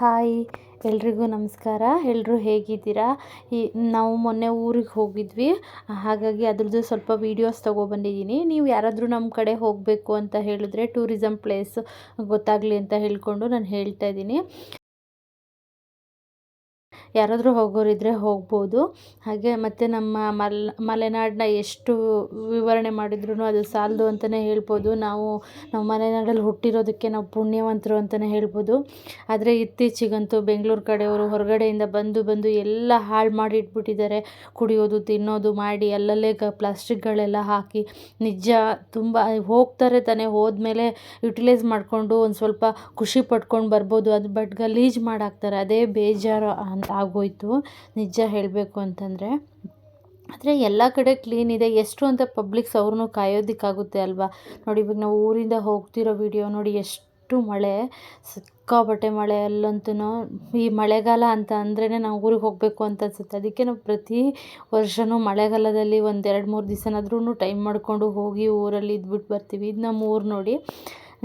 Hi, ಎಲ್ರಿಗೂ ನಮಸ್ಕಾರ. ಎಲ್ಲರೂ ಹೇಗಿದ್ದೀರಾ? ಈ ನಾವು ಮೊನ್ನೆ ಊರಿಗೆ ಹೋಗಿದ್ವಿ. ಹಾಗಾಗಿ ಅದ್ರದ್ದು ಸ್ವಲ್ಪ ವೀಡಿಯೋಸ್ ತೊಗೊಬಂದಿದ್ದೀನಿ. ನೀವು ಯಾರಾದರೂ ನಮ್ಮ ಕಡೆ ಹೋಗಬೇಕು ಅಂತ ಹೇಳಿದ್ರೆ ಟೂರಿಸಮ್ ಪ್ಲೇಸ್ ಗೊತ್ತಾಗಲಿ ಅಂತ ಹೇಳಿಕೊಂಡು ನಾನು ಹೇಳ್ತಾ ಇದ್ದೀನಿ. ಯಾರಾದರೂ ಹೋಗೋರಿದ್ದರೆ ಹೋಗ್ಬೋದು. ಹಾಗೆ ಮತ್ತು ನಮ್ಮ ಮಲ್ ಮಲೆನಾಡನ್ನ ಎಷ್ಟು ವಿವರಣೆ ಮಾಡಿದ್ರೂ ಅದು ಸಾಲದು ಅಂತಲೇ ಹೇಳ್ಬೋದು. ನಾವು ನಮ್ಮ ಮಲೆನಾಡಲ್ಲಿ ಹುಟ್ಟಿರೋದಕ್ಕೆ ನಾವು ಪುಣ್ಯವಂತರು ಅಂತಲೇ ಹೇಳ್ಬೋದು. ಆದರೆ ಇತ್ತೀಚೆಗಂತೂ ಬೆಂಗಳೂರು ಕಡೆಯವರು ಹೊರಗಡೆಯಿಂದ ಬಂದು ಬಂದು ಎಲ್ಲ ಹಾಳು ಮಾಡಿ ಇಟ್ಬಿಟ್ಟಿದ್ದಾರೆ ಕುಡಿಯೋದು, ತಿನ್ನೋದು ಮಾಡಿ ಅಲ್ಲಲ್ಲೇ ಗ, ಪ್ಲಾಸ್ಟಿಕ್ಗಳೆಲ್ಲ ಹಾಕಿ ನಿಜ ತುಂಬ ಹೋಗ್ತಾರೆ ತಾನೇ. ಹೋದ್ಮೇಲೆ ಯುಟಿಲೈಸ್ ಮಾಡಿಕೊಂಡು ಒಂದು ಸ್ವಲ್ಪ ಖುಷಿ ಪಟ್ಕೊಂಡು ಬರ್ಬೋದು. ಅದು ಬಟ್ ಗಲೀಜು ಮಾಡಾಕ್ತಾರೆ. ಅದೇ ಬೇಜಾರು ಅಂತ. ಆಗೋಯ್ತು. ನಿಜ ಹೇಳಬೇಕು ಅಂತಂದರೆ, ಆದರೆ ಎಲ್ಲ ಕಡೆ ಕ್ಲೀನ್ ಇದೆ. ಎಷ್ಟು ಅಂತ ಪಬ್ಲಿಕ್ಸ್ ಅವ್ರನ್ನೂ ಕಾಯೋದಕ್ಕಾಗುತ್ತೆ ಅಲ್ವಾ? ನೋಡಿ ಇವಾಗ ನಾವು ಊರಿಂದ ಹೋಗ್ತಿರೋ ವಿಡಿಯೋ ನೋಡಿ ಎಷ್ಟು ಮಳೆ, ಸಿಕ್ಕಾಪಟ್ಟೆ ಮಳೆ ಅಲ್ಲಂತೂ ಈ ಮಳೆಗಾಲ ಅಂತ ಅಂದ್ರೇ ನಾವು ಊರಿಗೆ ಹೋಗಬೇಕು ಅಂತ ಅನ್ಸುತ್ತೆ. ಅದಕ್ಕೆ ನಾವು ಪ್ರತಿ ವರ್ಷವೂ ಮಳೆಗಾಲದಲ್ಲಿ ಒಂದು ಎರಡು ಮೂರು ದಿವಸನಾದ್ರೂ ಟೈಮ್ ಮಾಡಿಕೊಂಡು ಹೋಗಿ ಊರಲ್ಲಿ ಇದ್ಬಿಟ್ಟು ಬರ್ತೀವಿ. ಇದು ನಮ್ಮ ಊರು ನೋಡಿ.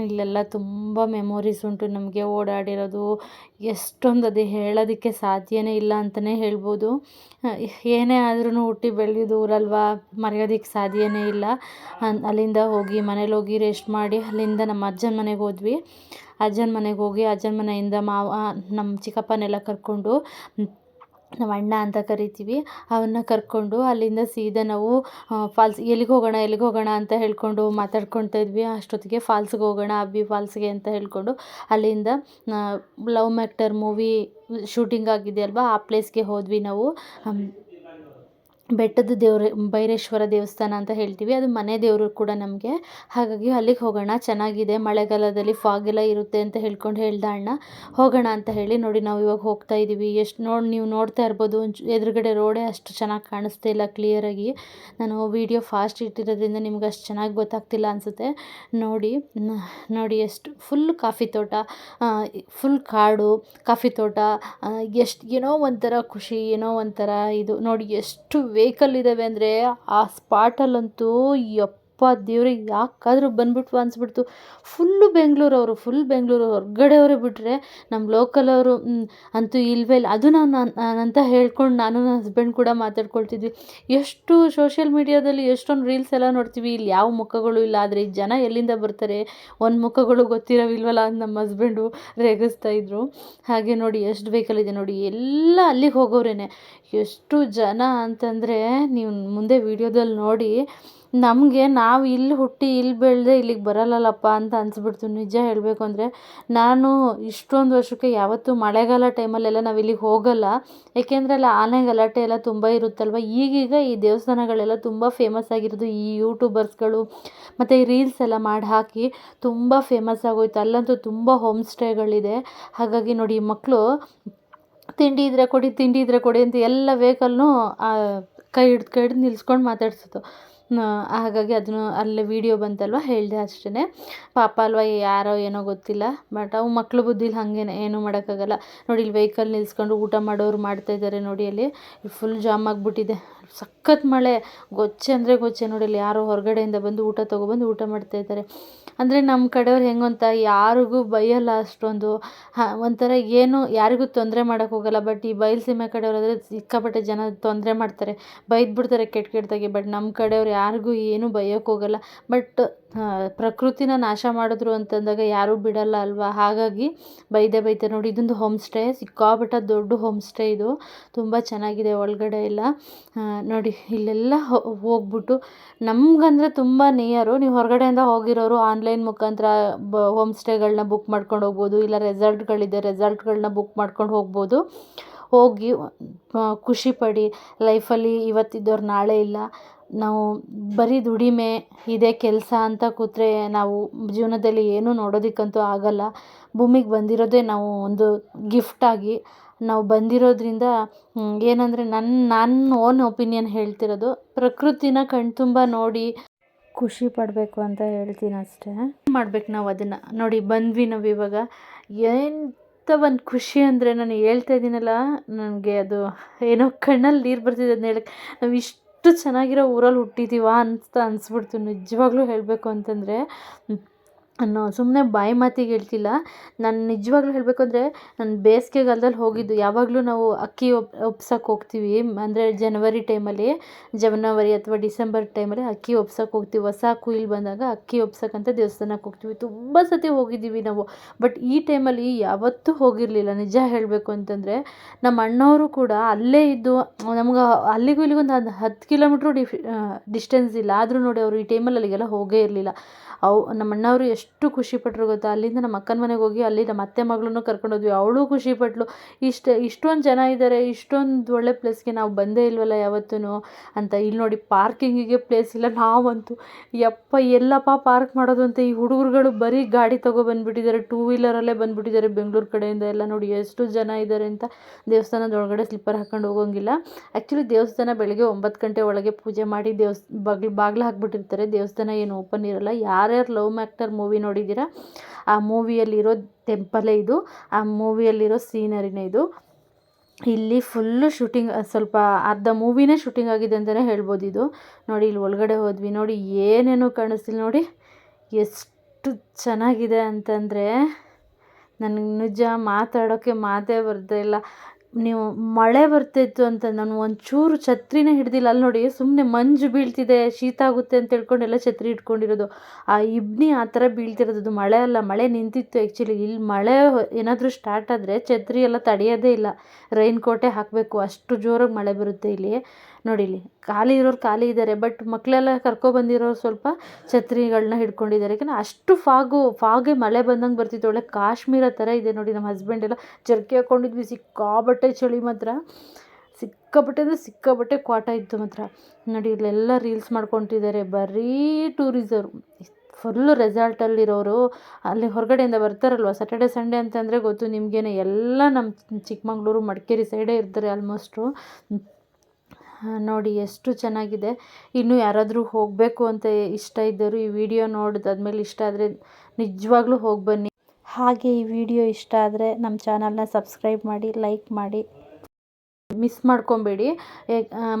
ಇಲ್ಲೆಲ್ಲ ತುಂಬ ಮೆಮೊರೀಸ್ ಉಂಟು ನಮಗೆ ಓಡಾಡಿರೋದು. ಎಷ್ಟೊಂದು ಅದು ಹೇಳೋದಕ್ಕೆ ಸಾಧ್ಯವೇ ಇಲ್ಲ ಅಂತಲೇ ಹೇಳ್ಬೋದು. ಏನೇ ಆದ್ರೂ ಹುಟ್ಟಿ ಬೆಳೆಯೋದು ಊರಲ್ವಾ? ಮರೆಯೋದಕ್ಕೆ ಸಾಧ್ಯವೇ ಇಲ್ಲ. ಅಲ್ಲಿಂದ ಹೋಗಿ ಮನೇಲಿ ಹೋಗಿ ರೆಸ್ಟ್ ಮಾಡಿ ಅಲ್ಲಿಂದ ನಮ್ಮ ಅಜ್ಜನ ಮನೆಗೆ ಹೋದ್ವಿ. ಅಜ್ಜನ ಮನೆಗೆ ಹೋಗಿ ಅಜ್ಜನ ಮನೆಯಿಂದ ಮಾವ ನಮ್ಮ ಚಿಕ್ಕಪ್ಪನೆಲ್ಲ ಕರ್ಕೊಂಡು ನಮ್ಮ ಅಣ್ಣ ಅಂತ ಕರಿತೀವಿ, ಅವನ್ನ ಕರ್ಕೊಂಡು ಅಲ್ಲಿಂದ ಸೀದಾ ನಾವು ಫಾಲ್ಸ್, ಎಲ್ಲಿಗೆ ಹೋಗೋಣ ಎಲ್ಲಿಗೆ ಹೋಗೋಣ ಅಂತ ಹೇಳ್ಕೊಂಡು ಮಾತಾಡ್ಕೊಳ್ತಾ ಇದ್ವಿ. ಅಷ್ಟೊತ್ತಿಗೆ ಫಾಲ್ಸ್ಗೆ ಹೋಗೋಣ, ಅಬ್ಬಿ ಫಾಲ್ಸ್ಗೆ ಅಂತ ಹೇಳ್ಕೊಂಡು ಅಲ್ಲಿಂದ ಲವ್ ಮ್ಯಾಕ್ಟರ್ ಮೂವಿ ಶೂಟಿಂಗ್ ಆಗಿದೆ ಅಲ್ವಾ, ಆ ಪ್ಲೇಸ್ಗೆ ಹೋದ್ವಿ ನಾವು. ಬೆಟ್ಟದ ದೇವ್ರು, ಬೈರೇಶ್ವರ ದೇವಸ್ಥಾನ ಅಂತ ಹೇಳ್ತೀವಿ. ಅದು ಮನೆ ದೇವರು ಕೂಡ ನಮಗೆ. ಹಾಗಾಗಿ ಅಲ್ಲಿಗೆ ಹೋಗೋಣ, ಚೆನ್ನಾಗಿದೆ. ಮಳೆಗಾಲದಲ್ಲಿ ಫಾಗ್ ಎಲ್ಲ ಇರುತ್ತೆ ಅಂತ ಹೇಳ್ಕೊಂಡು ಹೇಳ್ದ ಅಣ್ಣ, ಹೋಗೋಣ ಅಂತ ಹೇಳಿ ನೋಡಿ ನಾವು ಇವಾಗ ಹೋಗ್ತಾ ಇದ್ದೀವಿ ಎಷ್ಟು ನೋಡಿ, ನೀವು ನೋಡ್ತಾ ಇರ್ಬೋದು ಎದುರುಗಡೆ ರೋಡೇ ಅಷ್ಟು ಚೆನ್ನಾಗಿ ಕಾಣಿಸ್ತಾ ಇಲ್ಲ ಕ್ಲಿಯರಾಗಿ ನಾನು ವೀಡಿಯೋ ಫಾಸ್ಟ್ ಇಟ್ಟಿರೋದ್ರಿಂದ ನಿಮ್ಗೆ ಅಷ್ಟು ಚೆನ್ನಾಗಿ ಗೊತ್ತಾಗ್ತಿಲ್ಲ ಅನಿಸುತ್ತೆ. ನೋಡಿ ನೋಡಿ ಎಷ್ಟು ಫುಲ್ ಕಾಫಿ ತೋಟ ಫುಲ್ ಕಾಡು, ಕಾಫಿ ತೋಟ ಎಷ್ಟು, ಏನೋ ಒಂಥರ ಖುಷಿ, ಏನೋ ಒಂಥರ ಇದು. ನೋಡಿ, ಎಷ್ಟು ವೆಹಿಕಲ್ ಇದ್ದಾವೆ ಅಂದರೆ ಆ ಸ್ಪಾಟಲ್ಲಂತೂ ಯಪ್ಪ ದೇವ್ರಿಗೆ ಯಾಕಾದರೂ ಬಂದ್ಬಿಟ್ವು ಅನಿಸ್ಬಿಡ್ತು. ಫುಲ್ಲು ಅವರು ಫುಲ್ ಬೆಂಗಳೂರು ಹೊರಗಡೆಯವರೇ ಬಿಟ್ಟರೆ ನಮ್ಮ ಲೋಕಲವರು ಅಂತೂ ಇಲ್ಲವೇ ಇಲ್ಲ. ಅದು ನಾನು ಅಂತ ಹೇಳ್ಕೊಂಡು ನಾನು ನನ್ನ ಹಸ್ಬೆಂಡ್ ಕೂಡ ಮಾತಾಡ್ಕೊಳ್ತಿದ್ವಿ. ಎಷ್ಟು ಸೋಷಿಯಲ್ ಮೀಡಿಯಾದಲ್ಲಿ ಎಷ್ಟೊಂದು ರೀಲ್ಸ್ ಎಲ್ಲ ನೋಡ್ತೀವಿ. ಇಲ್ಲಿ ಯಾವ ಮುಖಗಳು ಇಲ್ಲ. ಆದರೆ ಈ ಜನ ಎಲ್ಲಿಂದ ಬರ್ತಾರೆ? ಒಂದು ಮುಖಗಳು ಗೊತ್ತಿರೋವಿಲ್ವಲ್ಲ ಅಂತ ನಮ್ಮ ಹಸ್ಬೆಂಡು ರೇಗಿಸ್ತಾ ಇದ್ದರು ಹಾಗೆ ನೋಡಿ ಎಷ್ಟು ವೆಹಿಕಲ್ ಇದೆ ನೋಡಿ. ಎಲ್ಲ ಅಲ್ಲಿಗೆ ಹೋಗೋರೇನೆ. ಎಷ್ಟು ಜನ ಅಂತಂದರೆ ನೀವು ಮುಂದೆ ವೀಡಿಯೋದಲ್ಲಿ ನೋಡಿ ನಮಗೆ ನಾವು ಇಲ್ಲಿ ಹುಟ್ಟಿ ಇಲ್ಲಿ ಬೆಳೆದೆ ಇಲ್ಲಿಗೆ ಬರಲ್ಲಲ್ಲಪ್ಪ ಅಂತ ಅನಿಸ್ಬಿಡ್ತು. ನಿಜ ಹೇಳಬೇಕು ಅಂದರೆ ನಾನು ಇಷ್ಟೊಂದು ವರ್ಷಕ್ಕೆ ಯಾವತ್ತೂ ಮಳೆಗಾಲ ಟೈಮಲ್ಲೆಲ್ಲ ನಾವು ಇಲ್ಲಿಗೆ ಹೋಗಲ್ಲ. ಏಕೆಂದರೆ ಅಲ್ಲಿ ಆನೆ ಗಲಾಟೆ ಎಲ್ಲ ತುಂಬ ಇರುತ್ತಲ್ವ? ಈಗೀಗ ಈ ದೇವಸ್ಥಾನಗಳೆಲ್ಲ ತುಂಬ ಫೇಮಸ್ ಆಗಿರೋದು ಈ ಯೂಟ್ಯೂಬರ್ಸ್ಗಳು ಮತ್ತು ಈ ರೀಲ್ಸ್ ಎಲ್ಲ ಮಾಡಿ ಹಾಕಿ ತುಂಬ ಫೇಮಸ್ ಆಗೋಯ್ತು. ಅಲ್ಲಂತೂ ತುಂಬ ಹೋಮ್ ಸ್ಟೇಗಳಿದೆ ಹಾಗಾಗಿ ನೋಡಿ ಮಕ್ಕಳು ತಿಂಡಿ ಇದ್ದರೆ ಕೊಡಿ, ತಿಂಡಿ ಇದ್ದರೆ ಕೊಡಿ ಅಂತ ಎಲ್ಲ ವೆಹಿಕಲ್ನೂ ಕೈ ಹಿಡ್ದು ಕೈ ಹಿಡ್ದು ನಿಲ್ಸ್ಕೊಂಡು ಮಾತಾಡ್ಸೋದು. ಹಾಗಾಗಿ ಅದನ್ನು ಅಲ್ಲೇ ವೀಡಿಯೋ ಬಂತಲ್ವ? ಹೇಳಿದೆ ಅಷ್ಟೇ ಪಾಪ ಅಲ್ವ ಯಾರೋ ಏನೋ ಗೊತ್ತಿಲ್ಲ. ಬಟ್ ಅವು ಮಕ್ಳು ಬುದ್ಧಿಲಿ ಹಾಗೇನೆ, ಏನೂ ಮಾಡೋಕ್ಕಾಗಲ್ಲ. ನೋಡಿ, ಇಲ್ಲಿ ವೆಹಿಕಲ್ ನಿಲ್ಸ್ಕೊಂಡು ಊಟ ಮಾಡೋರು ಮಾಡ್ತಾಯಿದ್ದಾರೆ ನೋಡಿ ಅಲ್ಲಿ. ಫುಲ್ ಜಾಮ್ ಆಗಿಬಿಟ್ಟಿದೆ. ಸಖತ್ ಮಳೆ ಗೊಚ್ಚೆ ಅಂದರೆ ಗೊಚ್ಚೆ ನೋಡಿ ಅಲ್ಲಿ ಯಾರೋ ಹೊರಗಡೆಯಿಂದ ಬಂದು ಊಟ ತೊಗೊಬಂದು ಊಟ ಮಾಡ್ತಾ ಇದ್ದಾರೆ. ಅಂದರೆ ನಮ್ಮ ಕಡೆಯವ್ರು ಹೆಂಗೆ ಅಂತ ಯಾರಿಗೂ ಬೈಯಲ್ಲ ಅಷ್ಟೊಂದು. ಒಂಥರ ಏನು ಯಾರಿಗೂ ತೊಂದರೆ ಮಾಡೋಕೆ ಹೋಗಲ್ಲ. ಬಟ್ ಈ ಬಯಲುಸೀಮೆ ಕಡೆಯವರಾದರೆ ಸಿಕ್ಕಾಪಟ್ಟೆ ಜನ ತೊಂದರೆ ಮಾಡ್ತಾರೆ. ಬೈದು ಬಿಡ್ತಾರೆ ಕೆಟ್ಟ ಕೆಟ್ಟದಾಗಿ ಬಟ್ ನಮ್ಮ ಕಡೆಯವ್ರು ಯಾರಿಗೂ ಏನೂ ಬೈಯೋಕ್ಕೆ ಹೋಗಲ್ಲ. ಬಟ್ ಪ್ರಕೃತಿನ ನಾಶ ಮಾಡಿದ್ರು ಅಂತಂದಾಗ ಯಾರೂ ಬಿಡಲ್ಲ ಅಲ್ವಾ? ಹಾಗಾಗಿ ಬೈದೆ ಬೈತೆ ನೋಡಿ, ಇದೊಂದು ಹೋಮ್ ಸ್ಟೇ ಸಿಕ್ಕಾಪಟ್ಟೆ ದೊಡ್ಡ ಹೋಮ್ ಸ್ಟೇ ಇದು. ತುಂಬ ಚೆನ್ನಾಗಿದೆ ಒಳಗಡೆ ಎಲ್ಲ. ನೋಡಿ, ಇಲ್ಲೆಲ್ಲ ಹೋಗ್ಬಿಟ್ಟು ನಮಗಂದ್ರೆ ತುಂಬ ನಿಯರು ನೀವು ಹೊರಗಡೆಯಿಂದ ಹೋಗಿರೋರು ಆನ್ಲೈನ್ ಮುಖಾಂತರ ಬ ಹೋಮ್ ಸ್ಟೇಗಳನ್ನ ಬುಕ್ ಮಾಡ್ಕೊಂಡು ಹೋಗ್ಬೋದು, ಇಲ್ಲ ರೆಸಾರ್ಟ್ಗಳಿದೆ ರೆಸಾರ್ಟ್ಗಳನ್ನ ಬುಕ್ ಮಾಡ್ಕೊಂಡು ಹೋಗ್ಬೋದು. ಹೋಗಿ ಖುಷಿ ಪಡಿ ಲೈಫಲ್ಲಿ ಇವತ್ತಿದ್ದವ್ರು ನಾಳೆ ಇಲ್ಲ. ನಾವು ಬರೀ ದುಡಿಮೆ, ಇದೇ ಕೆಲಸ ಅಂತ ಕೂತ್ರೆ ನಾವು ಜೀವನದಲ್ಲಿ ಏನೂ ನೋಡೋದಕ್ಕಂತೂ ಆಗಲ್ಲ. ಭೂಮಿಗೆ ಬಂದಿರೋದೇ ನಾವು ಒಂದು ಗಿಫ್ಟಾಗಿ ನಾವು ಬಂದಿರೋದ್ರಿಂದ ಏನಂದರೆ ನನ್ನ ನನ್ನ ಓನ್ ಒಪಿನಿಯನ್ ಹೇಳ್ತಿರೋದು. ಪ್ರಕೃತಿನ ಕಣ್ತುಂಬ ನೋಡಿ ಖುಷಿ ಪಡಬೇಕು ಅಂತ ಹೇಳ್ತೀನಿ ಅಷ್ಟೇ ಮಾಡ್ಬೇಕು ನಾವು ಅದನ್ನು? ನೋಡಿ, ಬಂದ್ವಿ ನಾವು ಇವಾಗ. ಎಂಥ ಒಂದು ಖುಷಿ ಅಂದರೆ ನಾನು ಹೇಳ್ತಾ ಇದ್ದೀನಲ್ಲ, ನನಗೆ ಅದು ಏನೋ ಕಣ್ಣಲ್ಲಿ ನೀರು ಬರ್ತಿದೆ ಅದನ್ನ ಹೇಳಕ್ಕೆ ನಾವು ಇಷ್ಟು ಚೆನ್ನಾಗಿರೋ ಊರಲ್ಲಿ ಹುಟ್ಟಿದ್ದೀವಾ ಅಂತ ಅನಿಸ್ಬಿಡ್ತು. ನಿಜವಾಗ್ಲೂ ಹೇಳಬೇಕು ಅಂತಂದರೆ ಅನ್ನೋ ಸುಮ್ಮನೆ ಬಾಯಿ ಮಾತಿಗೆ ಹೇಳ್ತಿಲ್ಲ. ನಾನು ನಿಜವಾಗ್ಲೂ ಹೇಳಬೇಕು ಅಂದರೆ, ನಾನು ಬೇಸಿಗೆಗಾಲ್ದಲ್ಲಿ ಹೋಗಿದ್ದು, ಯಾವಾಗಲೂ ನಾವು ಅಕ್ಕಿ ಒಪ್ ಒಪ್ಸಕ್ಕೆ ಹೋಗ್ತೀವಿ. ಅಂದರೆ ಜನವರಿ ಟೈಮಲ್ಲಿ ಜನವರಿ ಅಥವಾ ಡಿಸೆಂಬರ್ ಟೈಮಲ್ಲಿ ಅಕ್ಕಿ ಒಪ್ಸಕ್ಕೆ ಹೋಗ್ತೀವಿ. ಹೊಸ ಕುಯ್ಲು ಬಂದಾಗ ಅಕ್ಕಿ ಒಪ್ಸಕ್ಕಂತ ದೇವಸ್ಥಾನಕ್ಕೆ ಹೋಗ್ತೀವಿ. ತುಂಬ ಸತಿ ಹೋಗಿದ್ದೀವಿ ನಾವು. ಬಟ್ ಈ ಟೈಮಲ್ಲಿ ಯಾವತ್ತೂ ಹೋಗಿರಲಿಲ್ಲ. ನಿಜ ಹೇಳಬೇಕು ಅಂತಂದರೆ ನಮ್ಮ ಅಣ್ಣವರು ಕೂಡ ಅಲ್ಲೇ ಇದ್ದು, ನಮ್ಗೆ ಅಲ್ಲಿಗೂ ಇಲ್ಲಿಗೂ ಒಂದು ಹತ್ತು ಕಿಲೋಮೀಟ್ರು ಡಿಫ್ ಡಿಸ್ಟೆನ್ಸ್ ಇಲ್ಲ. ಆದರೂ ನೋಡಿ ಅವರು ಈ ಟೈಮಲ್ಲಿ ಅಲ್ಲಿಗೆಲ್ಲ ಹೋಗೇ ಇರಲಿಲ್ಲ. ಅವು ನಮ್ಮ ಅಣ್ಣವರು ಎಷ್ಟು ಖುಷಿಪಟ್ಟರು ಗೊತ್ತಾ? ಅಲ್ಲಿಂದ ನಮ್ಮ ಅಕ್ಕನ ಮನೆಗೆ ಹೋಗಿ ಅಲ್ಲಿ ನಮ್ಮ ಅತ್ತೆ ಮಗಳನ್ನೂ ಕರ್ಕೊಂಡೋದ್ವಿ ಅವಳು ಖುಷಿಪಟ್ಳು ಇಷ್ಟು, ಇಷ್ಟೊಂದು ಜನ ಇದ್ದಾರೆ ಇಷ್ಟೊಂದು ಒಳ್ಳೆ ಪ್ಲೇಸ್ಗೆ ನಾವು ಬಂದೇ ಇಲ್ವಲ್ಲ ಯಾವತ್ತೂ ಅಂತ. ಇಲ್ಲಿ ನೋಡಿ ಪಾರ್ಕಿಂಗಿಗೆ ಪ್ಲೇಸ್ ಇಲ್ಲ ನಾವಂತೂ. ಯಪ್ಪ, ಎಲ್ಲಪ್ಪ ಪಾರ್ಕ್ ಮಾಡೋದು ಅಂತ ಈ ಹುಡುಗರುಗಳು ಬರೀ ಗಾಡಿ ತೊಗೊಬಂದ್ಬಿಟ್ಟಿದ್ದಾರೆ ಟೂ ವೀಲರಲ್ಲೇ ಬಂದುಬಿಟ್ಟಿದ್ದಾರೆ ಬೆಂಗಳೂರು ಕಡೆಯಿಂದ. ಎಲ್ಲ ನೋಡಿ ಎಷ್ಟು ಜನ ಇದ್ದಾರೆ ಅಂತ. ದೇವಸ್ಥಾನದ ಒಳಗಡೆ ಸ್ಲಿಪ್ಪರ್ ಹಾಕೊಂಡು ಹೋಗೋಂಗಿಲ್ಲ. ಆ್ಯಕ್ಚುಲಿ ದೇವಸ್ಥಾನ ಬೆಳಗ್ಗೆ ಒಂಬತ್ತು ಗಂಟೆ ಒಳಗೆ ಪೂಜೆ ಮಾಡಿ ದೇವಸ್ ಬಾಗ್ಲು ಬಾಗಿಲು ಹಾಕ್ಬಿಟ್ಟಿರ್ತಾರೆ. ದೇವಸ್ಥಾನ ಏನು ಓಪನ್ ಇರಲ್ಲ. ಯಾರ್ಯಾರು ಲವ್ ಮ್ಯಾಕ್ಟರ್ ಮೂವಿ ನೋಡಿದ್ದೀರಾ? ಆ ಮೂವಿಯಲ್ಲಿರೋ ಟೆಂಪಲೇ ಇದು, ಆ ಮೂವಿಯಲ್ಲಿರೋ ಸೀನರಿನೇ ಇದು. ಇಲ್ಲಿ ಫುಲ್ಲು ಶೂಟಿಂಗ್ ಸ್ವಲ್ಪ ಅರ್ಧ ಮೂವಿನೇ ಶೂಟಿಂಗ್ ಆಗಿದೆ ಅಂತಲೇ ಹೇಳ್ಬೋದು ಇದು. ನೋಡಿ, ಇಲ್ಲಿ ಒಳಗಡೆ ಹೋದ್ವಿ. ನೋಡಿ, ಏನೇನೋ ಕಾಣಿಸ್ತಿಲ್ಲ. ನೋಡಿ, ಎಷ್ಟು ಚೆನ್ನಾಗಿದೆ ಅಂತಂದರೆ, ನನಗೆ ನಿಜ ಮಾತಾಡೋಕ್ಕೆ ಮಾತೇ ಬರ್ತಾ ಇಲ್ಲ. ನೀವು ಮಳೆ ಬರ್ತಿತ್ತು ಅಂತ ನಾನು ಒಂಚೂರು ಛತ್ರಿನೇ ಹಿಡ್ದಿಲ್ಲ. ಅಲ್ಲಿ ನೋಡಿ ಸುಮ್ಮನೆ ಮಂಜು ಬೀಳ್ತಿದೆ, ಶೀತ ಆಗುತ್ತೆ ಅಂತ ಹೇಳ್ಕೊಂಡು ಎಲ್ಲ ಛತ್ರಿ ಇಟ್ಕೊಂಡಿರೋದು. ಆ ಇಬ್ಬನಿ ಆ ಥರ ಬೀಳ್ತಿರೋದು ಮಳೆ ಅಲ್ಲ, ಮಳೆ ನಿಂತಿತ್ತು ಆ್ಯಕ್ಚುಲಿ ಇಲ್ಲಿ ಮಳೆ ಏನಾದರೂ ಸ್ಟಾರ್ಟ್ ಆದರೆ ಛತ್ರಿ ಎಲ್ಲ ತಡೆಯೋದೇ ಇಲ್ಲ. ರೈನ್ ಕೋಟೇ ಹಾಕಬೇಕು. ಅಷ್ಟು ಜೋರಾಗಿ ಮಳೆ ಬರುತ್ತೆ ಇಲ್ಲಿ. ನೋಡಿ ಇಲ್ಲಿ, ಖಾಲಿ ಇರೋರು ಖಾಲಿ ಇದ್ದಾರೆ ಬಟ್ ಮಕ್ಕಳೆಲ್ಲ ಕರ್ಕೊಬಂದಿರೋರು ಸ್ವಲ್ಪ ಛತ್ರಿಗಳನ್ನ ಹಿಡ್ಕೊಂಡಿದ್ದಾರೆ. ಯಾಕಂದರೆ ಅಷ್ಟು ಫಾಗು, ಫಾಗೆ ಮಳೆ ಬಂದಂಗೆ ಬರ್ತಿತ್ತು. ಒಳ್ಳೆ ಕಾಶ್ಮೀರ ಥರ ಇದೆ ನೋಡಿ ನಮ್ಮ ಹಸ್ಬೆಂಡ್ ಎಲ್ಲ. ಜರ್ಕಿ ಹಾಕ್ಕೊಂಡಿದ್ವಿ ಸಿಕ್ಕಾಬಟ್ಟೆ ಚಳಿ ಮಾತ್ರ. ಸಿಕ್ಕಾಪಟ್ಟೆ ಅಂದರೆ ಸಿಕ್ಕಾಪಟ್ಟೆ ಕ್ವಾಟ ಇತ್ತು ಮಾತ್ರ. ನೋಡಿ ಇಲ್ಲೆಲ್ಲ ರೀಲ್ಸ್ ಮಾಡ್ಕೊತಿದ್ದಾರೆ. ಬರೀ ಟೂರಿಸರು ಫುಲ್ಲು ರೆಸಾರ್ಟಲ್ಲಿರೋರು ಅಲ್ಲಿ ಹೊರಗಡೆಯಿಂದ ಬರ್ತಾರಲ್ವ? ಸ್ಯಾಟರ್ಡೆ ಸಂಡೇ ಅಂತಂದರೆ ಗೊತ್ತು ನಿಮಗೇನೆ. ಎಲ್ಲ ನಮ್ಮ ಚಿಕ್ಕಮಂಗ್ಳೂರು, ಮಡಿಕೇರಿ ಸೈಡೇ ಇರ್ತಾರೆ ಆಲ್ಮೋಸ್ಟು ನೋಡಿ ಎಷ್ಟು ಚೆನ್ನಾಗಿದೆ. ಇನ್ನೂ ಯಾರಾದರೂ ಹೋಗಬೇಕು ಅಂತ ಇಷ್ಟ ಇದ್ದವರು ಈ ವಿಡಿಯೋ ನೋಡಿದಾದ್ಮೇಲೆ ಇಷ್ಟ ಆದರೆ ನಿಜವಾಗ್ಲೂ ಹೋಗಿ ಬನ್ನಿ. ಹಾಗೆ ಈ ವಿಡಿಯೋ ಇಷ್ಟ ಆದರೆ ನಮ್ಮ ಚಾನಲ್ನ ಸಬ್ಸ್ಕ್ರೈಬ್ ಮಾಡಿ, ಲೈಕ್ ಮಾಡಿ. ಮಿಸ್ ಮಾಡ್ಕೊಬೇಡಿ.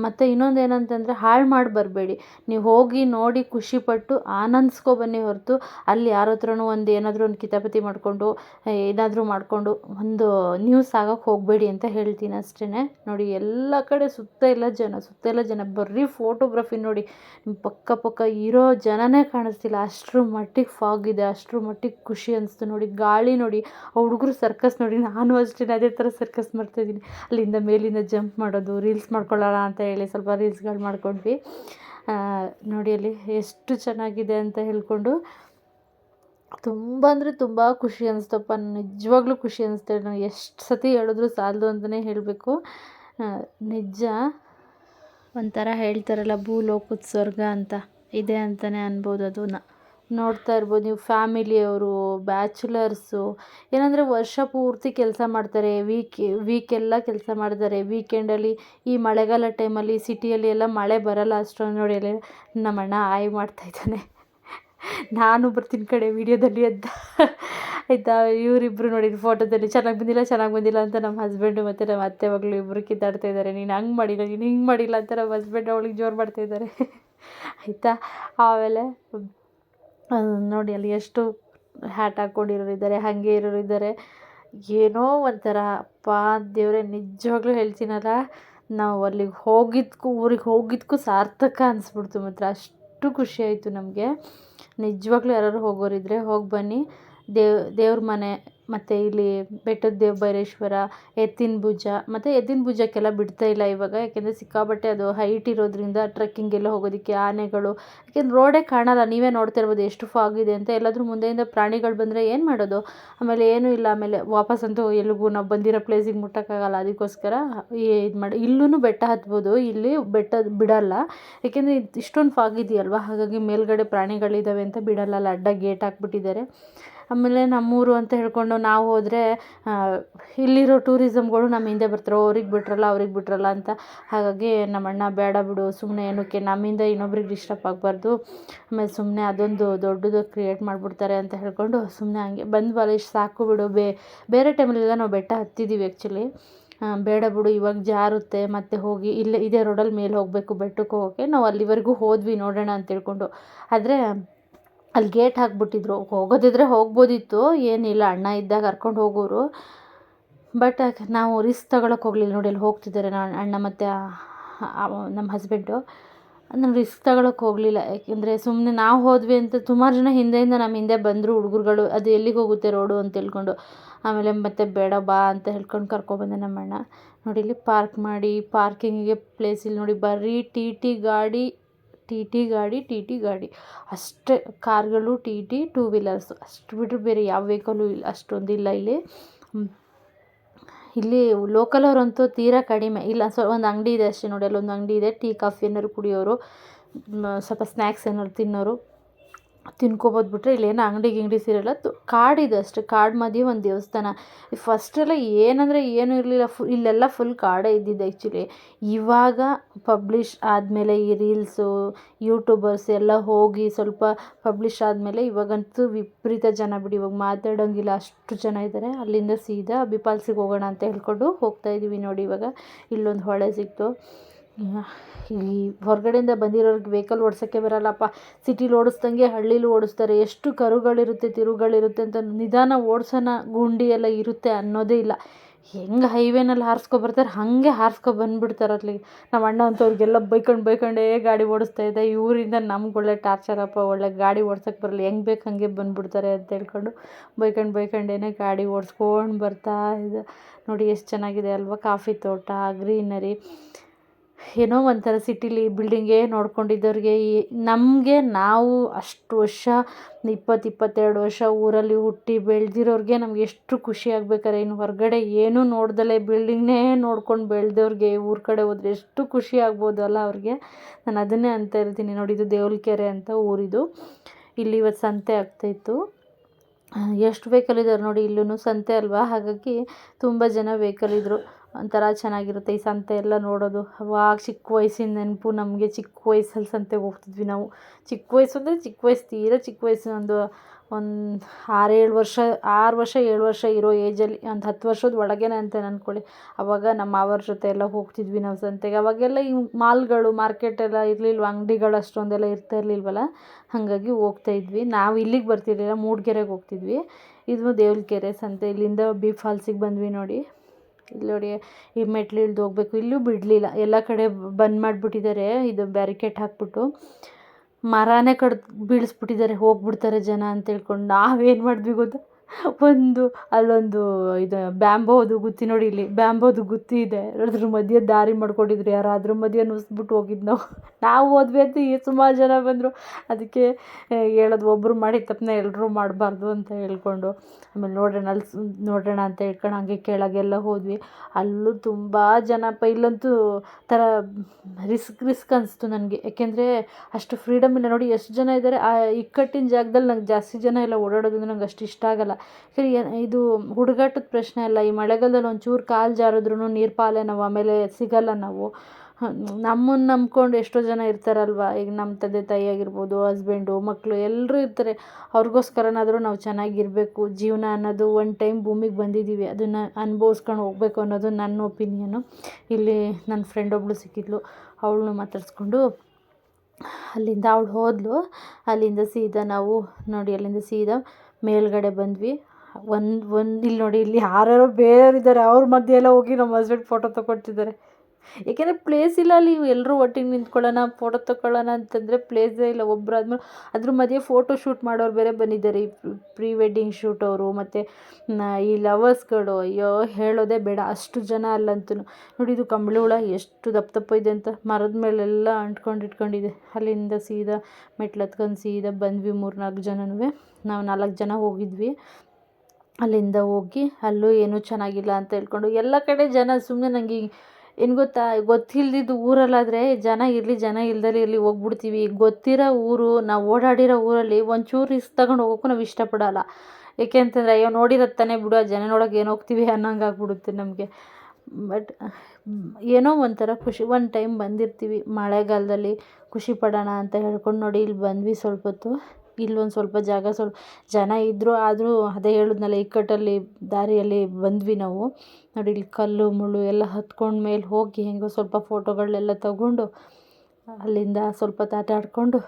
ಮತ್ತು ಇನ್ನೊಂದು ಏನಂತಂದರೆ ಹಾಳು ಮಾಡಿ ಬರಬೇಡಿ. ನೀವು ಹೋಗಿ ನೋಡಿ ಖುಷಿಪಟ್ಟು ಆನಂದಿಸ್ಕೊ ಬನ್ನಿ ಹೊರತು. ಅಲ್ಲಿ ಯಾರ ಹತ್ರನೂ ಒಂದು ಏನಾದರೂ ಒಂದು ಕಿತಾಪತಿ ಮಾಡಿಕೊಂಡು ಏನಾದರೂ ಮಾಡಿಕೊಂಡು ಒಂದು ನ್ಯೂಸ್ ಆಗೋಕ್ಕೆ ಹೋಗಬೇಡಿ ಅಂತ ಹೇಳ್ತೀನಿ ಅಷ್ಟೇ ನೋಡಿ, ಎಲ್ಲ ಕಡೆ ಸುತ್ತ ಇಲ್ಲ ಜನ, ಸುತ್ತ ಇಲ್ಲ ಜನ ಬರೀ ಫೋಟೋಗ್ರಫಿ ನೋಡಿ. ಪಕ್ಕ ಪಕ್ಕ ಇರೋ ಜನನೇ ಕಾಣಿಸ್ತಿಲ್ಲ. ಅಷ್ಟರ ಮಟ್ಟಿಗೆ ಫಾಗ್ ಇದೆ, ಅಷ್ಟರ ಮಟ್ಟಿಗೆ ಖುಷಿ ಅನಿಸ್ತು ನೋಡಿ. ಗಾಳಿ ನೋಡಿ, ಆ ಹುಡುಗರು ಸರ್ಕಸ್ ನೋಡಿ. ನಾನು ಅಷ್ಟೇ ಅದೇ ಥರ ಸರ್ಕಸ್ ಮಾಡ್ತಾಯಿದ್ದೀನಿ ಅಲ್ಲಿಂದ ಮೇಲಿಂದ ಜಂಪ್ ಮಾಡೋದು, ರೀಲ್ಸ್ ಮಾಡ್ಕೊಳ್ಳೋಣ ಅಂತ ಹೇಳಿ ಸ್ವಲ್ಪ ರೀಲ್ಸ್ಗಳು ಮಾಡ್ಕೊಂಡ್ವಿ. ನೋಡಿ ಅಲ್ಲಿ ಎಷ್ಟು ಚೆನ್ನಾಗಿದೆ ಅಂತ ಹೇಳ್ಕೊಂಡು ತುಂಬ ಅಂದರೆ ತುಂಬ ಖುಷಿ ಅನಿಸ್ತಪ್ಪ. ನಿಜವಾಗ್ಲೂ ಖುಷಿ ನನಗೆ ಎಷ್ಟು ಸತಿ ಹೇಳಿದ್ರು ಸಾಲದು ಅಂತಲೇ ಹೇಳಬೇಕು. ನಿಜ. ಒಂಥರ ಹೇಳ್ತಾರಲ್ಲ, ಭೂಲೋಕದ ಸ್ವರ್ಗ ಅಂತ. ಇದೆ ಅಂತಲೇ ಅನ್ಬೋದು ಅದನ್ನು. ನೋಡ್ತಾ ಇರ್ಬೋದು. ನೀವು ಫ್ಯಾಮಿಲಿಯವರು ಬ್ಯಾಚುಲರ್ಸು ಏನಂದರೆ ವರ್ಷ ಪೂರ್ತಿ ಕೆಲಸ ಮಾಡ್ತಾರೆ. ವೀಕ್ ವೀಕೆಲ್ಲ ಕೆಲಸ ಮಾಡ್ತಾರೆ. ವೀಕೆಂಡಲ್ಲಿ ಈ ಮಳೆಗಾಲ ಟೈಮಲ್ಲಿ ಸಿಟಿಯಲ್ಲಿ ಎಲ್ಲ ಮಳೆ ಬರಲ್ಲ ಅಷ್ಟೊಂದು ನೋಡಿ ಅಲ್ಲಿ. ನಮ್ಮ ಅಣ್ಣ ಆಯ್ ಮಾಡ್ತಾಯಿದ್ದಾನೆ ನಾನು ಬರ್ತೀನಿ ಕಡೆ ವೀಡಿಯೋದಲ್ಲಿ ಅಂತ. ಆಯಿತಾ? ಇವರಿಬ್ಬರು ನೋಡಿದ್ರು ಫೋಟೋದಲ್ಲಿ ಚೆನ್ನಾಗಿ ಬಂದಿಲ್ಲ ಚೆನ್ನಾಗಿ ಬಂದಿಲ್ಲ ಅಂತ ನಮ್ಮ ಹಸ್ಬೆಂಡು ಮತ್ತು ನಮ್ಮ ಅತ್ತೆ ಮಗಳು ಇಬ್ಬರು ಕಿತ್ತಾಡ್ತಾ ಇದ್ದಾರೆ. ನೀನು ಹಂಗೆ ಮಾಡಿಲ್ಲ, ನೀನು ಹಿಂಗೆ ಮಾಡಿಲ್ಲ ಅಂತ ನಮ್ಮ ಹಸ್ಬೆಂಡ್ ಅವಳಿಗೆ ಜೋರು ಮಾಡ್ತಾಯಿದ್ದಾರೆ ಆಯಿತಾ? ಆಮೇಲೆ ನೋಡಿ ಅಲ್ಲಿ ಎಷ್ಟು ಹ್ಯಾಟ್ ಹಾಕ್ಕೊಂಡಿರೋರು ಇದ್ದಾರೆ, ಹಾಗೆ ಇರೋರು ಇದ್ದಾರೆ. ಏನೋ ಒಂಥರ, ಅಪ್ಪಾ ದೇವರೇ, ನಿಜವಾಗ್ಲೂ ಹೇಳ್ತೀನಲ್ಲ, ನಾವು ಅಲ್ಲಿಗೆ ಹೋಗಿದ್ದಕ್ಕೂ ಊರಿಗೆ ಹೋಗಿದ್ದಕ್ಕೂ ಸಾರ್ಥಕ ಅನಿಸ್ಬಿಡ್ತು ಮಾತ್ರ. ಅಷ್ಟು ಖುಷಿ ಆಯಿತು ನಮಗೆ. ನಿಜವಾಗ್ಲೂ ಯಾರಾದ್ರು ಹೋಗೋರಿದ್ದರೆ ಹೋಗಿ ಬನ್ನಿ. ದೇವ್, ದೇವ್ರ ಮನೆ ಮತ್ತು ಇಲ್ಲಿ ಬೆಟ್ಟದ ದೇವ ಭೈರೇಶ್ವರ ಎತ್ತಿನ ಭುಜ, ಮತ್ತು ಎತ್ತಿನ ಭುಜಕ್ಕೆಲ್ಲ ಬಿಡ್ತಾ ಇಲ್ಲ ಇವಾಗ. ಯಾಕೆಂದರೆ ಸಿಕ್ಕಾಪಟ್ಟೆ ಅದು ಹೈಟ್ ಇರೋದರಿಂದ ಟ್ರೆಕ್ಕಿಂಗೆಲ್ಲ ಹೋಗೋದಕ್ಕೆ ಆನೆಗಳು, ಯಾಕೆಂದ್ರೆ ರೋಡೇ ಕಾಣಲ್ಲ, ನೀವೇ ನೋಡ್ತಾ ಇರ್ಬೋದು ಎಷ್ಟು ಫಾಗ್ ಇದೆ ಅಂತ. ಎಲ್ಲಾದರೂ ಮುಂದೆಯಿಂದ ಪ್ರಾಣಿಗಳು ಬಂದರೆ ಏನು ಮಾಡೋದು? ಆಮೇಲೆ ಏನೂ ಇಲ್ಲ, ಆಮೇಲೆ ವಾಪಸ್ಸಂತೂ ಎಲ್ಲಿಗೂ ನಾವು ಬಂದಿರೋ ಪ್ಲೇಸಿಗೆ ಮುಟ್ಟೋಕ್ಕಾಗಲ್ಲ. ಅದಕ್ಕೋಸ್ಕರ ಇದು ಮಾಡಿ ಇಲ್ಲೂ ಬೆಟ್ಟ ಹತ್ಬೋದು, ಇಲ್ಲಿ ಬೆಟ್ಟ ಬಿಡಲ್ಲ. ಏಕೆಂದರೆ ಇಷ್ಟೊಂದು ಫಾಗ್ ಇದೆಯಲ್ವ? ಹಾಗಾಗಿ ಮೇಲ್ಗಡೆ ಪ್ರಾಣಿಗಳಿದ್ದಾವೆ ಅಂತ ಬಿಡಲ್ಲ. ಅಡ್ಡ ಗೇಟ್ ಹಾಕ್ಬಿಟ್ಟಿದ್ದಾರೆ. ಆಮೇಲೆ ನಮ್ಮೂರು ಅಂತ ಹೇಳಿಕೊಂಡು ನಾವು ಹೋದರೆ ಇಲ್ಲಿರೋ ಟೂರಿಸಮ್ಗಳು ನಮ್ಮ ಹಿಂದೆ ಬರ್ತಾರೆ, ಅವ್ರಿಗೆ ಬಿಟ್ರಲ್ಲ ಅವ್ರಿಗೆ ಬಿಟ್ರಲ್ಲ ಅಂತ. ಹಾಗಾಗಿ ನಮ್ಮ ಅಣ್ಣ ಬೇಡ ಬಿಡು ಸುಮ್ಮನೆ ಏನಕ್ಕೆ, ನಮ್ಮಿಂದ ಇನ್ನೊಬ್ರಿಗೆ ಡಿಸ್ಟರ್ಬ್ ಆಗಬಾರ್ದು. ಆಮೇಲೆ ಸುಮ್ಮನೆ ಅದೊಂದು ದೊಡ್ಡದು ಕ್ರಿಯೇಟ್ ಮಾಡಿಬಿಡ್ತಾರೆ ಅಂತ ಹೇಳ್ಕೊಂಡು ಸುಮ್ಮನೆ ಹಂಗೆ ಬಂದು ಇಷ್ಟು ಸಾಕು ಬಿಡು ಬೇರೆ ಟೈಮಲ್ಲೆಲ್ಲ ನಾವು ಬೆಟ್ಟ ಹತ್ತಿದ್ದೀವಿ ಆ್ಯಕ್ಚುಲಿ ಬೇಡ ಬಿಡು, ಇವಾಗ ಜಾರುತ್ತೆ, ಮತ್ತೆ ಹೋಗಿ ಇಲ್ಲೇ, ಇದೇ ರೋಡಲ್ಲಿ ಮೇಲೆ ಹೋಗಬೇಕು, ಬೆಟ್ಟಕ್ಕೆ ಹೋಗೋಕ್ಕೆ ನಾವು ಅಲ್ಲಿವರೆಗೂ ಹೋದ್ವಿ ನೋಡೋಣ ಅಂತ ತಿಳ್ಕೊಂಡು ಆದರೆ ಅಲ್ಲಿ ಗೇಟ್ ಹಾಕ್ಬಿಟ್ಟಿದ್ರು. ಹೋಗೋದಿದ್ರೆ ಹೋಗ್ಬೋದಿತ್ತು. ಏನಿಲ್ಲ, ಅಣ್ಣ ಇದ್ದಾಗ ಕರ್ಕೊಂಡು ಹೋಗೋರು. ಬಟ್ ನಾವು ರಿಸ್ಕ್ ತಗೊಳಕ್ಕೆ ಹೋಗಲಿಲ್ಲ ನೋಡಿ, ಅಲ್ಲಿ ಹೋಗ್ತಿದ್ದಾರೆ ನಾನು ಅಣ್ಣ ಮತ್ತು ನಮ್ಮ ಹಸ್ಬೆಂಡು. ನಾನು ರಿಸ್ಕ್ ತಗೊಳಕ್ಕೆ ಹೋಗಲಿಲ್ಲ. ಯಾಕೆಂದರೆ ಸುಮ್ಮನೆ ನಾವು ಹೋದ್ವಿ ಅಂತ ಸುಮಾರು ಜನ ಹಿಂದೆಯಿಂದ ನಮ್ಮ ಹಿಂದೆ ಬಂದರು ಹುಡುಗರುಗಳು. ಅದು ಎಲ್ಲಿಗೆ ಹೋಗುತ್ತೆ ರೋಡು ಅಂತ ಹೇಳ್ಕೊಂಡು ಆಮೇಲೆ ಮತ್ತೆ ಬೇಡ ಬಾ ಅಂತ ಹೇಳ್ಕೊಂಡು ಕರ್ಕೊಬಂದೆ ನಮ್ಮ ಅಣ್ಣ. ನೋಡಿ, ಇಲ್ಲಿ ಪಾರ್ಕ್ ಮಾಡಿ, ಪಾರ್ಕಿಂಗಿಗೆ ಪ್ಲೇಸ್ ಇಲ್ಲಿ ನೋಡಿ, ಬರೀ ಟಿ ಟಿ ಗಾಡಿ ಟಿ ಟಿ ಗಾಡಿ, ಟಿ ಟಿ ಗಾಡಿ. ಅಷ್ಟೇ, ಕಾರ್ಗಳು, ಟಿ ಟಿ, ಟೂ ವೀಲರ್ಸು. ಅಷ್ಟು ಬಿಟ್ಟರೆ ಬೇರೆ ಯಾವ ವೆಹಿಕಲ್ಲು ಇಲ್ಲ ಅಷ್ಟೊಂದಿಲ್ಲ ಇಲ್ಲಿ ಇಲ್ಲಿ. ಲೋಕಲ್ ಅವರಂತೂ ತೀರಾ ಕಡಿಮೆ. ಇಲ್ಲ, ಸ್ವಲ್ಪ ಒಂದು ಅಂಗಡಿ ಇದೆ ಅಷ್ಟೇ ನೋಡಿ, ಅಲ್ಲೊಂದು ಅಂಗಡಿ ಇದೆ. ಟೀ, ಕಾಫಿ ಏನಾದ್ರು ಕುಡಿಯೋರು ಸ್ವಲ್ಪ ಸ್ನ್ಯಾಕ್ಸ್ ಏನಾದ್ರು ತಿನ್ನೋರು. ತಿನ್ಕೊಬೋದು ಬಿಟ್ಟರೆ ಇಲ್ಲೇನು ಅಂಗಡಿ ಗಿಂಗಡಿ ಇರಲ್ಲ ತು ಕಾಡಿದೆ ಅಷ್ಟೇ, ಕಾಡು ಮಧ್ಯೆ ಒಂದು ದೇವಸ್ಥಾನ. ಫಸ್ಟೆಲ್ಲ ಏನಂದರೆ ಏನು ಇರಲಿಲ್ಲ, ಫು, ಇಲ್ಲೆಲ್ಲ ಫುಲ್ ಕಾಡೇ ಇದ್ದಿದ್ದು ಆ್ಯಕ್ಚುಲಿ ಇವಾಗ ಪಬ್ಲಿಷ್ ಆದಮೇಲೆ ಈ ರೀಲ್ಸು ಯೂಟ್ಯೂಬರ್ಸ್ ಎಲ್ಲ ಹೋಗಿ ಸ್ವಲ್ಪ ಪಬ್ಲಿಷ್ ಆದಮೇಲೆ ಇವಾಗಂತೂ ವಿಪರೀತ ಜನ ಬಿಡಿ, ಇವಾಗ ಮಾತಾಡೋಂಗಿಲ್ಲ ಅಷ್ಟು ಜನ ಇದ್ದಾರೆ ಅಲ್ಲಿಂದ ಸೀದಾ ಅಬ್ಬಿ ಫಾಲ್ಸಿಗೆ ಹೋಗೋಣ ಅಂತ ಹೇಳ್ಕೊಂಡು ಹೋಗ್ತಾ ಇದ್ದೀವಿ ನೋಡಿ ಇವಾಗ. ಇಲ್ಲೊಂದು ಹೊಳೆ ಸಿಕ್ತು. ಈ ಹೊರಗಡೆಯಿಂದ ಬಂದಿರೋರಿಗೆ ವೆಹಿಕಲ್ ಓಡ್ಸೋಕ್ಕೆ ಬರಲ್ಲಪ್ಪ. ಸಿಟಿಲಿ ಓಡಿಸ್ದಂಗೆ ಹಳ್ಳೀಲಿ ಓಡಿಸ್ತಾರೆ. ಎಷ್ಟು ಕರುಗಳಿರುತ್ತೆ, ತಿರುಗಳಿರುತ್ತೆ ಅಂತ ನಿಧಾನ ಓಡ್ಸೋಣ ಗುಂಡಿ ಎಲ್ಲ ಇರುತ್ತೆ ಅನ್ನೋದೇ ಇಲ್ಲ. ಹೆಂಗೆ ಹೈವೇನಲ್ಲಿ ಹಾರಿಸ್ಕೊಬರ್ತಾರೆ ಹಾಗೆ ಹಾರಿಸ್ಕೊ ಬಂದುಬಿಡ್ತಾರೆ ಅಲ್ಲಿಗೆ ನಮ್ಮ ಅಣ್ಣ ಅಂಥವ್ರಿಗೆಲ್ಲ ಬೈಕೊಂಡು ಬೈಕೊಂಡೇ ಗಾಡಿ ಓಡಿಸ್ತಾ ಇದ್ದ ಇವರಿಂದ ನಮ್ಗೆ ಒಳ್ಳೆ ಟಾರ್ಚರಪ್ಪ ಒಳ್ಳೆ ಗಾಡಿ ಓಡ್ಸೋಕ್ಕೆ ಬರಲ್ಲ. ಹೆಂಗೆ ಬೇಕು ಹಾಗೆ ಬಂದ್ಬಿಡ್ತಾರೆ ಅಂತ ಹೇಳ್ಕೊಂಡು ಬೈಕೊಂಡು ಬೈಕೊಂಡೇ ಗಾಡಿ ಓಡಿಸ್ಕೊಂಡು ಬರ್ತಾ ಇದೆ. ನೋಡಿ, ಎಷ್ಟು ಚೆನ್ನಾಗಿದೆ ಅಲ್ವಾ? ಕಾಫಿ ತೋಟ ಗ್ರೀನರಿ ಏನೋ ಒಂಥರ ಸಿಟಿಲಿ ಬಿಲ್ಡಿಂಗೇ ನೋಡ್ಕೊಂಡಿದ್ದವ್ರಿಗೆ ನಮಗೆ ನಾವು ಅಷ್ಟು ವರ್ಷ ಇಪ್ಪತ್ತು ಇಪ್ಪತ್ತೆರಡು ವರ್ಷ ಊರಲ್ಲಿ ಹುಟ್ಟಿ ಬೆಳೆದಿರೋರಿಗೆ ನಮ್ಗೆ ಎಷ್ಟು ಖುಷಿ ಆಗ್ಬೇಕಾರೆ ಇನ್ನು ಹೊರಗಡೆ ಏನೂ ನೋಡ್ದಲೇ ಬಿಲ್ಡಿಂಗ್ನೇ ನೋಡ್ಕೊಂಡು ಬೆಳೆದವ್ರಿಗೆ ಊರ ಕಡೆ ಹೋದ್ರೆ ಎಷ್ಟು ಖುಷಿ ಆಗ್ಬೋದು ಅಲ್ಲ ಅವ್ರಿಗೆ. ನಾನು ಅದನ್ನೇ ಅಂತ ಇರ್ತೀನಿ. ನೋಡಿ, ಇದು ದೇವಲಕೆರೆ ಅಂತ ಊರಿದು. ಇಲ್ಲಿ ಇವತ್ತು ಸಂತೆ ಆಗ್ತಾಯಿತ್ತು ಎಷ್ಟು ವೆಹಿಕಲ್ ಇದ್ದಾರೆ ನೋಡಿ ಇಲ್ಲೂ ಸಂತೆ ಅಲ್ವಾ? ಹಾಗಾಗಿ ತುಂಬ ಜನ ವೆಹಿಕಲ್ ಇದ್ದರು ಒಂಥರ ಚೆನ್ನಾಗಿರುತ್ತೆ ಈ ಸಂತೆ ಎಲ್ಲ ನೋಡೋದು. ಅವಾಗ ಚಿಕ್ಕ ವಯಸ್ಸಿನ ನೆನಪು ನಮಗೆ ಚಿಕ್ಕ ವಯಸ್ಸಲ್ಲಿ ಸಂತೆಗೆ ಹೋಗ್ತಿದ್ವಿ ನಾವು. ಚಿಕ್ಕ ವಯಸ್ಸು ಅಂದರೆ ಚಿಕ್ಕ ವಯಸ್ಸು, ತೀರಾ ಚಿಕ್ಕ ವಯಸ್ಸಿನ ಒಂದು ಒಂದು ಆರು ಏಳು ವರ್ಷ, ಆರು ವರ್ಷ, ಏಳು ವರ್ಷ ಇರೋ ಏಜಲ್ಲಿ ಒಂದು ಹತ್ತು ವರ್ಷದ ಒಳಗೇನೆ ಅಂತ ಅಂದ್ಕೊಳ್ಳಿ ಅವಾಗ ನಮ್ಮ ಮಾವರ ಜೊತೆ ಎಲ್ಲ ಹೋಗ್ತಿದ್ವಿ ನಾವು ಸಂತೆಗೆ. ಅವಾಗೆಲ್ಲ ಈ ಮಾಲ್ಗಳು ಮಾರ್ಕೆಟ್ ಎಲ್ಲ ಇರಲಿಲ್ವ, ಅಂಗಡಿಗಳು ಅಷ್ಟೊಂದೆಲ್ಲ ಇರ್ತಾ ಇರಲಿಲ್ವಲ್ಲ? ಹಾಗಾಗಿ ಹೋಗ್ತಾ ಇದ್ವಿ. ನಾವು ಇಲ್ಲಿಗೆ ಬರ್ತಿರ್ಲಿಲ್ಲ, ಮೂಡ್ಗೆರೆಗೆ ಹೋಗ್ತಿದ್ವಿ. ಇದು ದೇವಲಕೆರೆ ಸಂತೆ. ಇಲ್ಲಿಂದ ಬಿ ಫಾಲ್ಸಿಗೆ ಬಂದ್ವಿ ನೋಡಿ. ಇಲ್ಲಿ ನೋಡಿ, ಈ ಮೆಟ್ಲು ಇಳ್ದು ಹೋಗ್ಬೇಕು. ಇಲ್ಲೂ ಬಿಡಲಿಲ್ಲ. ಎಲ್ಲ ಕಡೆ ಬಂದ್ ಮಾಡಿಬಿಟ್ಟಿದ್ದಾರೆ. ಇದು ಬ್ಯಾರಿಕೇಟ್ ಹಾಕ್ಬಿಟ್ಟು. ಮರನೇ ಕಡ್ದು ಬೀಳಿಸ್ಬಿಟ್ಟಿದ್ದಾರೆ ಹೋಗ್ಬಿಡ್ತಾರೆ ಜನ ಅಂತ ಹೇಳ್ಕೊಂಡು ನಾವೇನು ಮಾಡಿದ್ವಿ ಗೊತ್ತಾ? ಒಂದು ಅಲ್ಲೊಂದು ಇದು ಬ್ಯಾಂಬೋದು ಗುತ್ತಿ ನೋಡಿ ಇಲ್ಲಿ. ಬ್ಯಾಂಬೋದು ಗುತ್ತಿ ಇದೆ. ಅದ್ರ ಮಧ್ಯೆ ದಾರಿ ಮಾಡ್ಕೊಂಡಿದ್ರು ಯಾರೋ. ಅದ್ರ ಮಧ್ಯೆ ನುಸ್ಬಿಟ್ಟು ಹೋಗಿದ್ದು ನಾವು. ನಾವು ಹೋದ್ವಿ ಅಂತ ಸುಮಾರು ಜನ ಬಂದರು. ಅದಕ್ಕೆ ಹೇಳೋದು ಒಬ್ಬರು ಮಾಡಿದ ತಪ್ಪನ್ನ ಎಲ್ಲರೂ ಮಾಡಬಾರ್ದು ಅಂತ ಹೇಳ್ಕೊಂಡು. ಆಮೇಲೆ ನೋಡೋಣ ಅಲ್ಲಿ ನೋಡೋಣ ಅಂತ ಹೇಳ್ಕೊಂಡು ಹಾಗೆ ಕೆಳಗೆಲ್ಲ ಹೋದ್ವಿ. ಅಲ್ಲೂ ತುಂಬ ಜನಪ್ಪ ಇಲ್ಲಂತೂ ಥರ ರಿಸ್ಕ್ ರಿಸ್ಕ್ ಅನಿಸ್ತು ನನಗೆ. ಯಾಕೆಂದರೆ ಅಷ್ಟು ಫ್ರೀಡಮ್ ಇಲ್ಲ. ನೋಡಿ ಎಷ್ಟು ಜನ ಇದ್ದಾರೆ ಆ, ಇಕ್ಕಟ್ಟಿನ ಜಾಗದಲ್ಲಿ ನಂಗೆ ಜಾಸ್ತಿ ಜನ ಎಲ್ಲ ಓಡಾಡೋದು ನಂಗೆ ಅಷ್ಟು ಇಷ್ಟ ಆಗಲ್ಲ. ಇದು ಹುಡುಗಾಟದ ಪ್ರಶ್ನೆ ಅಲ್ಲ, ಈ ಮಳೆಗಾಲದಲ್ಲಿ ಒಂಚೂರು ಕಾಲು ಜಾರಿದ್ರೂ ನೀರು ಪಾಲೇ ನಾವು ಆಮೇಲೆ ಸಿಗಲ್ಲ ನಾವು. ನಮ್ಮನ್ನು ನಂಬ್ಕೊಂಡು ಎಷ್ಟೋ ಜನ ಇರ್ತಾರಲ್ವ, ಈಗ ನಮ್ಮ ತಂದೆ ತಾಯಿ ಆಗಿರ್ಬೋದು ಹಸ್ಬೆಂಡು ಮಕ್ಕಳು ಎಲ್ಲರೂ ಇರ್ತಾರೆ. ಅವ್ರಿಗೋಸ್ಕರನಾದರೂ ನಾವು ಚೆನ್ನಾಗಿರಬೇಕು. ಜೀವನ ಅನ್ನೋದು ಒನ್ ಟೈಮ್ ಭೂಮಿಗೆ ಬಂದಿದ್ದೀವಿ ಅದನ್ನು ಅನುಭವಿಸ್ಕೊಂಡು ಹೋಗಬೇಕು ಅನ್ನೋದು ನನ್ನ ಒಪಿನಿಯನ್ನು ಇಲ್ಲಿ ನನ್ನ ಫ್ರೆಂಡ್ ಒಬ್ಬಳು ಸಿಕ್ಕಿದ್ಲು, ಅವಳನ್ನು ಮಾತಾಡಿಸ್ಕೊಂಡು ಅಲ್ಲಿಂದ ಅವಳು ಹೋದಳು ಅಲ್ಲಿಂದ ಸೀದಾ ನಾವು, ನೋಡಿ, ಅಲ್ಲಿಂದ ಸೀದಾ ಮೇಲುಗಡೆ ಬಂದ್ವಿ. ಒಂದು ಒಂದು, ಇಲ್ಲಿ ನೋಡಿ, ಇಲ್ಲಿ ಯಾರ್ಯಾರೋ ಬೇರೆಯವ್ರು ಇದ್ದಾರೆ ಅವ್ರ ಮಧ್ಯೆ ಎಲ್ಲ ಹೋಗಿ ನಮ್ಮ ಹಸ್ಬೆಂಡ್ ಫೋಟೋ ತೊಗೊಳ್ತಿದ್ದಾರೆ ಏಕೆಂದರೆ ಪ್ಲೇಸ್ ಇಲ್ಲ ಅಲ್ಲಿ ಎಲ್ಲರೂ ಒಟ್ಟಿಗೆ ನಿಂತ್ಕೊಳ್ಳೋಣ ಫೋಟೋ ತಗೊಳ್ಳೋಣ ಅಂತಂದರೆ ಪ್ಲೇಸೇ ಇಲ್ಲ. ಒಬ್ರು ಆದ್ಮೇಲೆ ಅದ್ರ ಮಧ್ಯೆ ಫೋಟೋ ಶೂಟ್ ಮಾಡೋರು ಬೇರೆ ಬಂದಿದ್ದಾರೆ. ಈ ಪ್ರೀ ವೆಡ್ಡಿಂಗ್ ಶೂಟ್ ಅವರು ಮತ್ತು ಈ ಲವರ್ಸ್ಗಳು ಅಯ್ಯೋ, ಹೇಳೋದೇ ಬೇಡ. ಅಷ್ಟು ಜನ ಅಲ್ಲಂತೂ ನೋಡಿ ಇದು ಕಂಬಳಿ ಹುಳ ಎಷ್ಟು ದಪ್ಪ ದಪ್ಪ ಇದೆ ಅಂತ. ಮರದ ಮೇಲೆಲ್ಲ ಅಂಟ್ಕೊಂಡು ಇಟ್ಕೊಂಡಿದೆ. ಅಲ್ಲಿಂದ ಸೀದಾ ಮೆಟ್ಲು ಹತ್ಕೊಂಡು ಸೀದಾ ಬಂದ್ವಿ ಮೂರು ನಾಲ್ಕು ಜನನೂ ನಾವು ನಾಲ್ಕು ಜನ ಹೋಗಿದ್ವಿ. ಅಲ್ಲಿಂದ ಹೋಗಿ ಅಲ್ಲೂ ಏನೂ ಚೆನ್ನಾಗಿಲ್ಲ ಅಂತ ಹೇಳ್ಕೊಂಡು ಎಲ್ಲ ಕಡೆ ಜನ ಸುಮ್ಮನೆ ನನಗೆ ಏನು ಗೊತ್ತಾ? ಗೊತ್ತಿಲ್ಲದಿದ್ದು ಊರಲ್ಲಾದರೆ ಜನ ಇರಲಿ, ಜನ ಇಲ್ದಲೇ ಇರಲಿ ಹೋಗ್ಬಿಡ್ತೀವಿ. ಗೊತ್ತಿರೋ ಊರು, ನಾವು ಓಡಾಡಿರೋ ಊರಲ್ಲಿ ಒಂಚೂರು ರಿಸ್ಕ್ ತಗೊಂಡು ಹೋಗೋಕ್ಕೂ ನಾವು ಇಷ್ಟಪಡೋಲ್ಲ. ಏಕೆ ಅಂತಂದರೆ, ಅಯ್ಯೋ ನೋಡಿರೋದು ತಾನೇ ಬಿಡು, ಆ ಜನ ನೋಡೋಕೆ ಏನು ಹೋಗ್ತೀವಿ ಅನ್ನೋಂಗೆ ಆಗ್ಬಿಡುತ್ತೆ ನಮಗೆ. ಬಟ್, ಏನೋ ಒಂಥರ ಖುಷಿ ಒನ್ ಟೈಮ್ ಬಂದಿರ್ತೀವಿ ಮಳೆಗಾಲದಲ್ಲಿ. ಖುಷಿ ಪಡೋಣ ಅಂತ ಹೇಳ್ಕೊಂಡು ನೋಡಿ, ಇಲ್ಲಿ ಬಂದ್ವಿ ಸ್ವಲ್ಪ ಹೊತ್ತು. ಇಲ್ಲೊಂದು ಸ್ವಲ್ಪ ಜಾಗ ಸ್ವಲ್ಪ ಜನ ಇದ್ದರು ಆದರೂ ಅದೇ ಹೇಳಿದ್ನಲ್ಲ, ಇಕ್ಕಟ್ಟಲ್ಲಿ, ದಾರಿಯಲ್ಲಿ ಬಂದ್ವಿ ನಾವು. ನೋಡಿ, ಇಲ್ಲಿ ಕಲ್ಲು, ಮುಳ್ಳು ಎಲ್ಲ ಹತ್ಕೊಂಡು ಮೇಲೆ ಹೋಗಿ ಹೆಂಗೋ ಸ್ವಲ್ಪ ಫೋಟೋಗಳನ್ನೆಲ್ಲ ತಗೊಂಡು ಅಲ್ಲಿಂದ ಸ್ವಲ್ಪ ಆಟ ಆಡಿಕೊಂಡು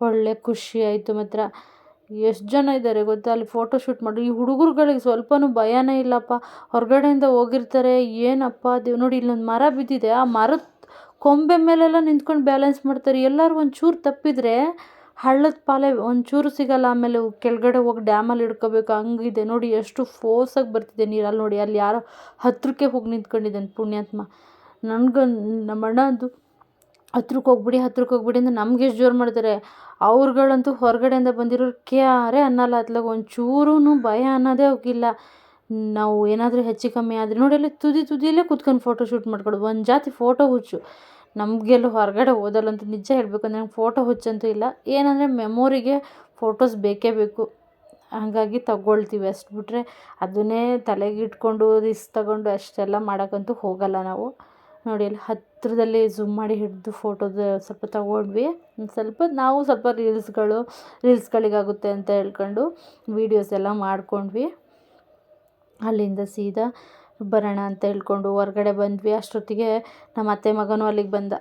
ಒಳ್ಳೆ ಖುಷಿ ಆಯಿತು ಮಾತ್ರ. ಎಷ್ಟು ಜನ ಇದ್ದಾರೆ ಗೊತ್ತಾ? ಅಲ್ಲಿ ಫೋಟೋ ಶೂಟ್ ಮಾಡಿ, ಈ ಹುಡುಗರುಗಳಿಗೆ ಸ್ವಲ್ಪನೂ ಭಯನೇ ಇಲ್ಲಪ್ಪ. ಹೊರಗಡೆಯಿಂದ ಹೋಗಿರ್ತಾರೆ, ಏನಪ್ಪ ದೇವ್, ನೋಡಿ, ಇಲ್ಲೊಂದು ಮರ ಬಿದ್ದಿದೆ. ಆ ಮರದ ಕೊಂಬೆ ಮೇಲೆಲ್ಲ ನಿಂತ್ಕೊಂಡು ಬ್ಯಾಲೆನ್ಸ್ ಮಾಡ್ತಾರೆ. ಎಲ್ಲರೂ ಒಂಚೂರು ತಪ್ಪಿದರೆ ಹಳ್ಳದ ಪಾಲೆ ಒಂಚೂರು ಸಿಗಲ್ಲ, ಆಮೇಲೆ ಕೆಳಗಡೆ ಹೋಗಿ ಡ್ಯಾಮಲ್ಲಿ ಹಿಡ್ಕೋಬೇಕು ಹಂಗಿದೆ ನೋಡಿ, ಎಷ್ಟು ಫೋರ್ಸಾಗಿ ಬರ್ತಿದೆ ನೀರಲ್ಲಿ ನೋಡಿ. ಅಲ್ಲಿ ಯಾರೋ ಹತ್ರಕ್ಕೆ ಹೋಗಿ ನಿಂತ್ಕೊಂಡಿದ್ದಾನೆ ಪುಣ್ಯಾತ್ಮ. ನನಗೆ ನಮ್ಮ ಅಣ್ಣ ಅದು, ಹತ್ರಕ್ಕೆ ಹೋಗ್ಬಿಡಿ ಹತ್ರಕ್ಕೆ ಹೋಗ್ಬಿಡಿ ಅಂತ ನಮ್ಗೆ ಎಷ್ಟು ಜೋರು ಮಾಡ್ತಾರೆ. ಅವ್ರುಗಳಂತೂ ಹೊರಗಡೆಯಿಂದ ಬಂದಿರೋರು ಕ್ಯಾರೆ ಅನ್ನಲ್ಲ. ಅತ್ಲಾಗ ಒಂಚೂರೂ ಭಯ ಅನ್ನೋದೇ ಹೋಗಿಲ್ಲ ನಾವು ಏನಾದರೂ ಹೆಚ್ಚು ಕಮ್ಮಿ ಆದರೆ ನೋಡಿ, ಅಲ್ಲಿ ತುದಿ ತುದಿಯಲ್ಲೇ ಕೂತ್ಕೊಂಡು ಫೋಟೋ ಶೂಟ್ ಮಾಡ್ಕೊಳ್ಳೋದು ಒಂದು ಜಾತಿ ಫೋಟೋ ಹುಚ್ಚು. ನಮಗೆಲ್ಲೂ ಹೊರಗಡೆ ಹೋದಲ್ಲಂತೂ ನಿಜ ಹೇಳಬೇಕು ಅಂದರೆ ನಂಗೆ ಫೋಟೋ ಹುಚ್ಚಂತೂ ಇಲ್ಲ. ಏನಂದರೆ ಮೆಮೊರಿಗೆ ಫೋಟೋಸ್ ಬೇಕೇ ಬೇಕು. ಹಾಗಾಗಿ ತಗೊಳ್ತೀವಿ ಅಷ್ಟು ಬಿಟ್ಟರೆ ಅದನ್ನೇ ತಲೆಗೆ ಇಟ್ಕೊಂಡು ರಿಸ್ಕ್ ತಗೊಂಡು ಅಷ್ಟೆಲ್ಲ ಮಾಡೋಕ್ಕಂತೂ ಹೋಗಲ್ಲ ನಾವು. ನೋಡಿ ಅಲ್ಲಿ ಹತ್ತಿರದಲ್ಲಿ ಝೂಮ್ ಮಾಡಿ ಹಿಡಿದು ಫೋಟೋದ ಸ್ವಲ್ಪ ತಗೊಂಡ್ವಿ. ಸ್ವಲ್ಪ ನಾವು ಸ್ವಲ್ಪ ರೀಲ್ಸ್ಗಳು ರೀಲ್ಸ್ಗಳಿಗಾಗುತ್ತೆ ಅಂತ ಹೇಳ್ಕೊಂಡು ವೀಡಿಯೋಸ್ ಎಲ್ಲ ಮಾಡ್ಕೊಂಡ್ವಿ. ಅಲ್ಲಿಂದ ಸೀದಾ ಬರೋಣ ಅಂತ ಹೇಳ್ಕೊಂಡು ಹೊರ್ಗಡೆ ಬಂದ್ವಿ. ಅಷ್ಟೊತ್ತಿಗೆ ನಮ್ಮ ಅತ್ತೆ ಮಗನೂ ಅಲ್ಲಿಗೆ ಬಂದ.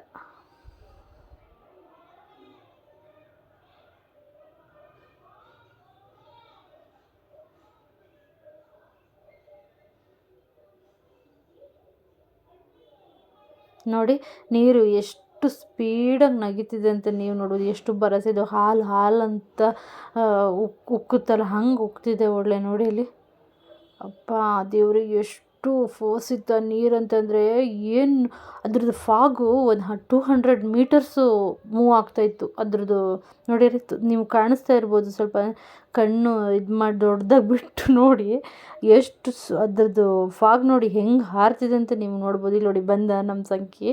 ನೋಡಿ, ನೀರು ಎಷ್ಟು ಸ್ಪೀಡಾಗಿ ನಗಿತಿದೆ ಅಂತ ನೀವು ನೋಡೋದು ಎಷ್ಟು ಬರಸಿದ್ದು ಹಾಲು ಹಾಲು ಅಂತ ಉಕ್, ಉಕ್ಕುತ್ತಲ್ಲ, ಹಂಗೆ ಉಕ್ತಿದೆ ಒಳ್ಳೆ ನೋಡಿ ಇಲ್ಲಿ. ಅಪ್ಪ ದೇವ್ರಿಗೆ ಎಷ್ಟು ಫೋರ್ಸ್ ಇತ್ತು ನೀರು ಅಂತಂದರೆ ಏನು ಅದ್ರದ್ದು ಫಾಗು ಒಂದು ಟೂ ಹಂಡ್ರೆಡ್ ಮೀಟರ್ಸು ಮೂವ್ ಆಗ್ತಾಯಿತ್ತು ಅದ್ರದ್ದು ನೋಡಿರಿ ನೀವು ಕಾಣಿಸ್ತಾ ಇರ್ಬೋದು ಸ್ವಲ್ಪ ಕಣ್ಣು ಇದು ಮಾಡಿ ದೊಡ್ಡದಾಗಿ ಬಿಟ್ಟು ನೋಡಿ ಎಷ್ಟು ಸ್, ಅದ್ರದ್ದು ಫಾಗ್ ನೋಡಿ ಹೆಂಗೆ ಹಾರ್ತಿದೆ ಅಂತ ನೀವು ನೋಡ್ಬೋದು. ಇಲ್ಲಿ ನೋಡಿ ಬಂದ ನಮ್ಮ ಸಂಖ್ಯೆ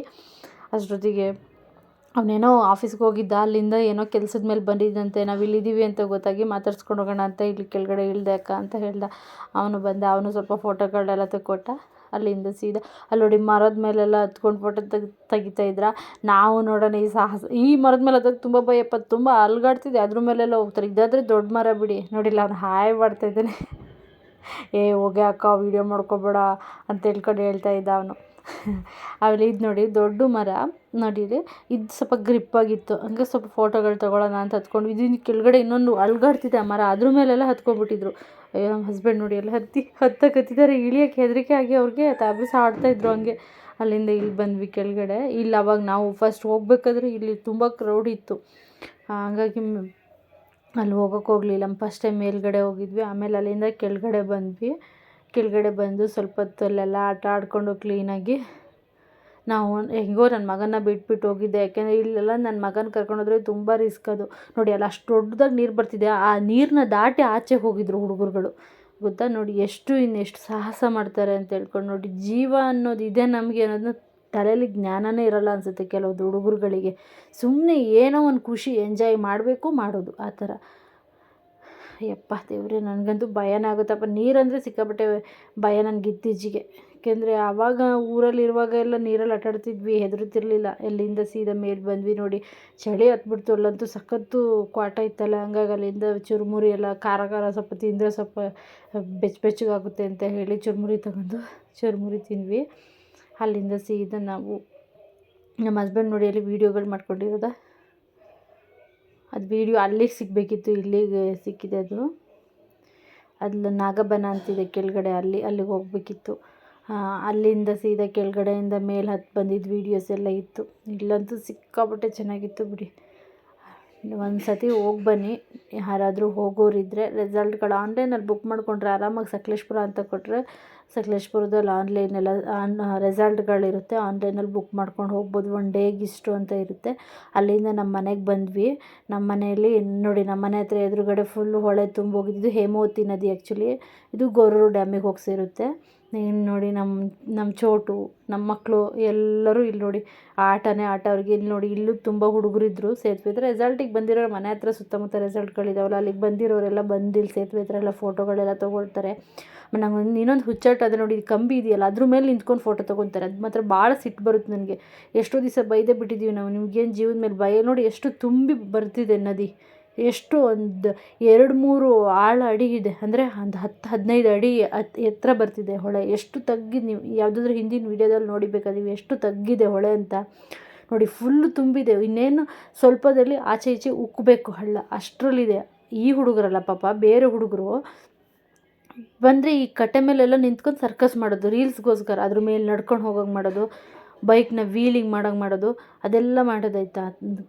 ಅಷ್ಟೊತ್ತಿಗೆ ಅವನೇನೋ ಆಫೀಸ್ಗೆ ಹೋಗಿದ್ದ, ಅಲ್ಲಿಂದ ಏನೋ ಕೆಲ್ಸದ ಮೇಲೆ ಬಂದಿದ್ದಂತೆ, ನಾವು ಇಲ್ಲಿದ್ದೀವಿ ಅಂತ ಗೊತ್ತಾಗಿ ಮಾತಾಡ್ಸ್ಕೊಂಡು ಹೋಗೋಣ ಅಂತ ಇಲ್ಲಿ ಕೆಳಗಡೆ ಇಳಿದೆ ಅಕ್ಕ ಅಂತ ಹೇಳ್ದ. ಅವನು ಬಂದ, ಅವನು ಸ್ವಲ್ಪ ಫೋಟೋಗಳೆಲ್ಲ ತೆಕ್ಕೊಟ್ಟ, ಅಲ್ಲಿಂದ ಸೀದಾ. ಅಲ್ಲಿ ನೋಡಿ ಮರದ ಮೇಲೆಲ್ಲ ಹತ್ಕೊಂಡು ಫೋಟೋ ತೆಗಿ, ತೆಗಿತಾ ಇದ್ರ. ನಾವು ನೋಡೋಣ, ಈ ಸಾಹಸ, ಈ ಮರದ ಮೇಲೆ ಹತ್ತಕ್ಕೆ ತುಂಬ ಭಯಪ್ಪ ತುಂಬ ಅಲ್ಗಾಡ್ತಿದೆ ಅದ್ರ ಮೇಲೆಲ್ಲ ಹೋಗ್ತಾರೆ. ಇದಾದರೆ ದೊಡ್ಡ ಮರ ಬಿಡಿ. ನೋಡಿಲ್ಲ, ಅವ್ನು ಹಾಯ್ ಮಾಡ್ತಾ ಇದ್ದಾನೆ. ಏ, ಹೋಗೆ ಅಕ್ಕ ವೀಡಿಯೋ ಮಾಡ್ಕೊಬೇಡ ಅಂತ ಹೇಳ್ಕೊಂಡು ಹೇಳ್ತಾ ಇದ್ದ ಅವನು. ಆಮೇಲೆ ಇದು ನೋಡಿ, ದೊಡ್ಡ ಮರ ನೋಡಿರಿ ಇದು ಸ್ವಲ್ಪ ಗ್ರಿಪ್ಪಾಗಿತ್ತು ಹಂಗೆ ಸ್ವಲ್ಪ ಫೋಟೋಗಳು ತೊಗೊಳ್ಳೋಣ ಅಂತ ಹತ್ಕೊಂಡು ಇದು ಕೆಳಗಡೆ ಇನ್ನೊಂದು ಅಲ್ಗಾಡ್ತಿದೆ ಆ ಮರ. ಅದ್ರ ಮೇಲೆಲ್ಲ ಹತ್ಕೊಂಡ್ಬಿಟ್ಟಿದ್ರು ಅಯ್ಯೋ, ನಮ್ಮ ಹಸ್ಬೆಂಡ್ ನೋಡಿ ಎಲ್ಲ ಹತ್ತಿ ಹತ್ತಕ್ಕೆ ಹತ್ತಿದ್ದಾರೆ ಇಳಿಯೋಕ್ಕೆ, ಹೆದರಿಕೆ ಆಗಿ ಅವ್ರಿಗೆ ತಾಬ್ರಿಸ ಆಡ್ತಾಯಿದ್ರು ಹಂಗೆ. ಅಲ್ಲಿಂದ ಇಲ್ಲಿ ಬಂದ್ವಿ ಕೆಳಗಡೆ. ಇಲ್ಲಿ ಅವಾಗ ನಾವು ಫಸ್ಟ್ ಹೋಗ್ಬೇಕಾದ್ರೆ ಇಲ್ಲಿ ತುಂಬ ಕ್ರೌಡ್ ಇತ್ತು. ಹಾಗಾಗಿ ಅಲ್ಲಿ ಹೋಗೋಕೆ ಹೋಗಲಿಲ್ಲ. ಫಸ್ಟ್ ಟೈಮ್ ಮೇಲ್ಗಡೆ ಹೋಗಿದ್ವಿ. ಆಮೇಲೆ ಅಲ್ಲಿಂದ ಕೆಳಗಡೆ ಬಂದ್ವಿ. ಕೆಳಗಡೆ ಬಂದು ಸ್ವಲ್ಪ ಹೊತ್ತು ಅಲ್ಲೆಲ್ಲ ಆಟ ಆಡಿಕೊಂಡು ಕ್ಲೀನಾಗಿ ನಾವು ಹೆಂಗೋ ನನ್ನ ಮಗನ ಬಿಟ್ಬಿಟ್ಟು ಹೋಗಿದ್ದೆ. ಯಾಕೆಂದರೆ ಇಲ್ಲೆಲ್ಲ ನನ್ನ ಮಗನ ಕರ್ಕೊಂಡೋದ್ರೆ ತುಂಬ ರಿಸ್ಕ್ ಅದು. ನೋಡಿ, ಅಲ್ಲ ಅಷ್ಟು ದೊಡ್ಡದಾಗಿ ನೀರು ಬರ್ತಿದೆ. ಆ ನೀರನ್ನ ದಾಟಿ ಆಚೆ ಹೋಗಿದ್ರು ಹುಡುಗರುಗಳು. ಗೊತ್ತಾ? ನೋಡಿ, ಎಷ್ಟು ಇನ್ನೆಷ್ಟು ಸಾಹಸ ಮಾಡ್ತಾರೆ ಅಂತ ಹೇಳ್ಕೊಂಡು ನೋಡಿ, ಜೀವ ಅನ್ನೋದು ಇದೆ ನಮಗೆ ಅನ್ನೋದನ್ನ ತಲೆಯಲ್ಲಿ ಜ್ಞಾನವೇ ಇರಲ್ಲ ಅನಿಸುತ್ತೆ ಕೆಲವೊಂದು ಹುಡುಗರುಗಳಿಗೆ. ಸುಮ್ಮನೆ ಏನೋ ಒಂದು ಖುಷಿ, ಎಂಜಾಯ್ ಮಾಡಬೇಕು ಮಾಡೋದು ಆ ಥರ. ಯಪ್ಪ ದೇವರೇ, ನನಗಂತೂ ಭಯನೇ ಆಗುತ್ತಪ್ಪ ನೀರಂದರೆ ಸಿಕ್ಕಾಪಟ್ಟೆ ಭಯ ನನಗೆ ಇತ್ತೀಚೆಗೆ. ಯಾಕೆಂದರೆ ಆವಾಗ ಊರಲ್ಲಿರುವಾಗ ಎಲ್ಲ ನೀರಲ್ಲಿ ಆಟಾಡ್ತಿದ್ವಿ ಹೆದರುತ್ತಿರಲಿಲ್ಲ ಎಲ್ಲಿಂದ ಸೀದಾ ಮೇಲೆ ಬಂದ್ವಿ ನೋಡಿ, ಚಳಿ ಹತ್ಬಿಡ್ತು. ಅಲ್ಲಂತೂ ಸಖತ್ತು ಕ್ವಾಟ ಇತ್ತಲ್ಲ ಹಂಗಾಗಿ ಅಲ್ಲಿಂದ ಚುರುಮುರಿ ಎಲ್ಲ ಖಾರ ಖಾರ ಸ್ವಲ್ಪ ತಿಂದರೆ ಸ್ವಲ್ಪ ಬೆಚ್ಚ ಬೆಚ್ಚಗಾಗುತ್ತೆ ಅಂತ ಹೇಳಿ ಚುರುಮುರಿ ತಗೊಂಡು ಚುರುಮುರಿ ತಿಂದ್ವಿ. ಅಲ್ಲಿಂದ ಸೀದಾ ನಾವು ನಮ್ಮ ಹಸ್ಬೆಂಡ್ ನೋಡಿ ಅಲ್ಲಿ ವೀಡಿಯೋಗಳು ಮಾಡ್ಕೊಂಡಿರೋದ? ಅದು ವೀಡಿಯೋ ಅಲ್ಲಿಗೆ ಸಿಗಬೇಕಿತ್ತು, ಇಲ್ಲಿಗೆ ಸಿಕ್ಕಿದೆ ಅದು. ಅಲ್ಲಿ ನಾಗಬನ ಅಂತಿದೆ ಕೆಳಗಡೆ, ಅಲ್ಲಿ, ಅಲ್ಲಿಗೆ ಹೋಗಬೇಕಿತ್ತು. ಅಲ್ಲಿಂದ ಸೀದಾ ಕೆಳಗಡೆಯಿಂದ ಮೇಲೆ ಹತ್ತು ಬಂದಿದ್ದು ವೀಡಿಯೋಸ್ ಎಲ್ಲ ಇತ್ತು. ಇಲ್ಲಂತೂ ಸಿಕ್ಕಾಪಟ್ಟೆ ಚೆನ್ನಾಗಿತ್ತು ಬಿಡಿ. ಒಂದು ಸತಿ ಹೋಗಿ ಬನ್ನಿ, ಯಾರಾದರೂ ಹೋಗೋರಿದ್ದರೆ ರೆಸಲ್ಟ್ಗಳು ಆನ್ಲೈನಲ್ಲಿ ಬುಕ್ ಮಾಡಿಕೊಂಡ್ರೆ ಆರಾಮಾಗಿ ಸಕಲೇಶ್ಪುರ ಅಂತ ಕೊಟ್ಟರೆ ಸಕಲೇಶ್ಪುರದಲ್ಲಿ ಆನ್ಲೈನೆಲ್ಲ ಆನ್ ರೆಸಾಲ್ಟ್ಗಳಿರುತ್ತೆ ಆನ್ಲೈನಲ್ಲಿ ಬುಕ್ ಮಾಡ್ಕೊಂಡು ಹೋಗ್ಬೋದು. ಒನ್ ಡೇಗೆ ಇಷ್ಟು ಅಂತ ಇರುತ್ತೆ. ಅಲ್ಲಿಂದ ನಮ್ಮ ಮನೆಗೆ ಬಂದ್ವಿ. ನಮ್ಮ ಮನೆಯಲ್ಲಿ ನೋಡಿ, ನಮ್ಮ ಮನೆ ಹತ್ರ ಎದುರುಗಡೆ ಫುಲ್ಲು ಹೊಳೆ ತುಂಬೋಗಿದ್ದು ಹೇಮಾವತಿ ನದಿ ಆ್ಯಕ್ಚುಲಿ ಇದು ಗೊರೂರು ಡ್ಯಾಮಿಗೆ ಹೋಗಿ ಸೇರುತ್ತೆ ಇನ್ನು ನೋಡಿ ನಮ್ಮ ನಮ್ಮ ಚೋಟು ನಮ್ಮ ಮಕ್ಕಳು ಎಲ್ಲರೂ ಇಲ್ಲಿ ನೋಡಿ. ಆಟನೇ ಆಟ, ಅವ್ರಿಗೆ ಇಲ್ಲಿ ನೋಡಿ. ಇಲ್ಲೂ ತುಂಬ ಹುಡುಗರಿದ್ರು ಸೇತುವೆ ಹತ್ರ ರೆಸಲ್ಟಿಗೆ ಬಂದಿರೋರು ಮನೆ ಹತ್ರ ಸುತ್ತಮುತ್ತ ರೆಸಲ್ಟ್ಗಳಿದಾವಲ್ಲ ಅಲ್ಲಿಗೆ ಬಂದಿರೋರೆಲ್ಲ ಬಂದು ಇಲ್ಲಿ ಸೇತುವೆ ಹತ್ರ ಎಲ್ಲ ಫೋಟೋಗಳೆಲ್ಲ ತೊಗೊಳ್ತಾರೆ. ನಂಗೊಂದು ಇನ್ನೊಂದು ಹುಚ್ಚಾಟ ಅದೇ ನೋಡಿ ಕಂಬಿ ಇದೆಯಲ್ಲ, ಅದ್ರ ಮೇಲೆ ನಿಂತ್ಕೊಂಡು ಫೋಟೋ ತೊಗೊತಾರೆ ಅದು ಮಾತ್ರ ಭಾಳ ಸಿಟ್ಟು ಬರುತ್ತೆ ನನಗೆ. ಎಷ್ಟೋ ದಿವಸ ಬೈದೇ ಬಿಟ್ಟಿದ್ದೀವಿ ನಾವು. ನಿಮ್ಗೇನು ಜೀವದ ಮೇಲೆ ಭಯ? ನೋಡಿ, ಎಷ್ಟು ತುಂಬಿ ಬರ್ತಿದೆ ನದಿ. ಎಷ್ಟು ಒಂದು ಎರಡು ಮೂರು ಆಳ ಅಡಿ ಇದೆ. ಅಂದರೆ ಒಂದು ಹತ್ತು ಹದಿನೈದು ಅಡಿ ಎತ್ತರ ಬರ್ತಿದೆ ಹೊಳೆ. ಎಷ್ಟು ತಗ್ಗಿದೆ ನೀವು ಯಾವುದಾದ್ರೂ ಹಿಂದಿನ ವೀಡಿಯೋದಲ್ಲಿ ನೋಡಿಬೇಕಾದ್ರೆ ಎಷ್ಟು ತಗ್ಗಿದೆ ಹೊಳೆ ಅಂತ. ನೋಡಿ ಫುಲ್ಲು ತುಂಬಿದೆ. ಇನ್ನೇನು ಸ್ವಲ್ಪದಲ್ಲಿ ಆಚೆ ಈಚೆ ಉಕ್ಕಬೇಕು ಹಳ್ಳ. ಅಷ್ಟರಲ್ಲಿದೆ. ಈ ಹುಡುಗರಲ್ಲ ಪಾಪ, ಬೇರೆ ಹುಡುಗರು. ಬಂದರೆ ಈ ಕಟ್ಟೆ ಮೇಲೆಲ್ಲ ನಿಂತ್ಕೊಂಡು ಸರ್ಕಸ್ ಮಾಡೋದು ರೀಲ್ಸ್ಗೋಸ್ಕರ ಅದ್ರ ಮೇಲೆ ನಡ್ಕೊಂಡು ಹೋಗೋಂಗೆ ಮಾಡೋದು ಬೈಕ್ನ ವೀಲಿಂಗ್ ಮಾಡೋಂಗೆ ಮಾಡೋದು, ಅದೆಲ್ಲ ಮಾಡೋದಾಯ್ತಾ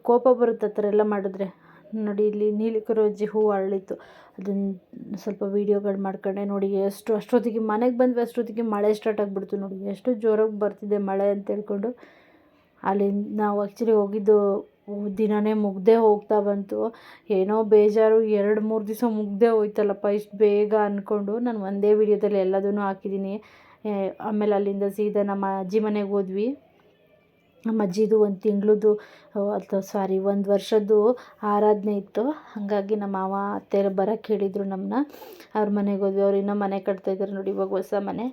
ಕೋಪ ಬರುತ್ತೆ ಆ ಥರ ಎಲ್ಲ ಮಾಡಿದ್ರೆ. ನೋಡಿ, ಇಲ್ಲಿ ನೀಲಿ ಕರೋಜಿ ಹೂವು ಅರಳಿತ್ತು. ಅದನ್ನು ಸ್ವಲ್ಪ ವೀಡಿಯೋಗಳು ಮಾಡ್ಕೊಂಡೆ ನೋಡಿ, ಎಷ್ಟು, ಅಷ್ಟೊತ್ತಿಗೆ ಮನೆಗೆ ಬಂದ್ವಿ, ಅಷ್ಟೊತ್ತಿಗೆ ಮಳೆ ಸ್ಟಾರ್ಟ್ ಆಗಿಬಿಡ್ತು ನೋಡಿ. ಎಷ್ಟು ಜೋರಾಗಿ ಬರ್ತಿದೆ ಮಳೆ ಅಂತ ಹೇಳ್ಕೊಂಡು ಅಲ್ಲಿ ನಾವು ಆ್ಯಕ್ಚುಲಿ ಹೋಗಿದ್ದು ದಿನವೇ ಮುಗ್ದೇ ಹೋಗ್ತಾ ಬಂತು. ಏನೋ ಬೇಜಾರು, ಎರಡು, ಮೂರು ದಿವಸ ಮುಗ್ದೇ ಹೋಯ್ತಲ್ಲಪ್ಪ, ಇಷ್ಟು ಬೇಗ ಅಂದ್ಕೊಂಡು ನಾನು ಒಂದೇ ವೀಡಿಯೋದಲ್ಲಿ ಎಲ್ಲದೂ ಹಾಕಿದ್ದೀನಿ. ಆಮೇಲೆ ಅಲ್ಲಿಂದ ಸೀದಾ ನಮ್ಮ ಅಜ್ಜಿ ಮನೆಗೆ ಹೋದ್ವಿ. ನಮ್ಮ ಅಜ್ಜಿದು ಒಂದು ತಿಂಗಳದ್ದು ಅಥವಾ ಸಾರಿ ಒಂದು ವರ್ಷದ್ದು ಆರಾಧನೆ ಇತ್ತು. ಹಾಗಾಗಿ ನಮ್ಮ ಮಾವ ಅತ್ತೆ ಬರೋಕ್ಕೆ ಹೇಳಿದರು ನಮ್ಮನ್ನ ಅವ್ರ ಮನೆಗೆ ಹೋದ್ವಿ. ಅವ್ರು ಇನ್ನೂ ಮನೆ ಕಟ್ತಾ ಇದ್ದಾರೆ ನೋಡಿ, ಇವಾಗ ಹೊಸ ಮನೆ.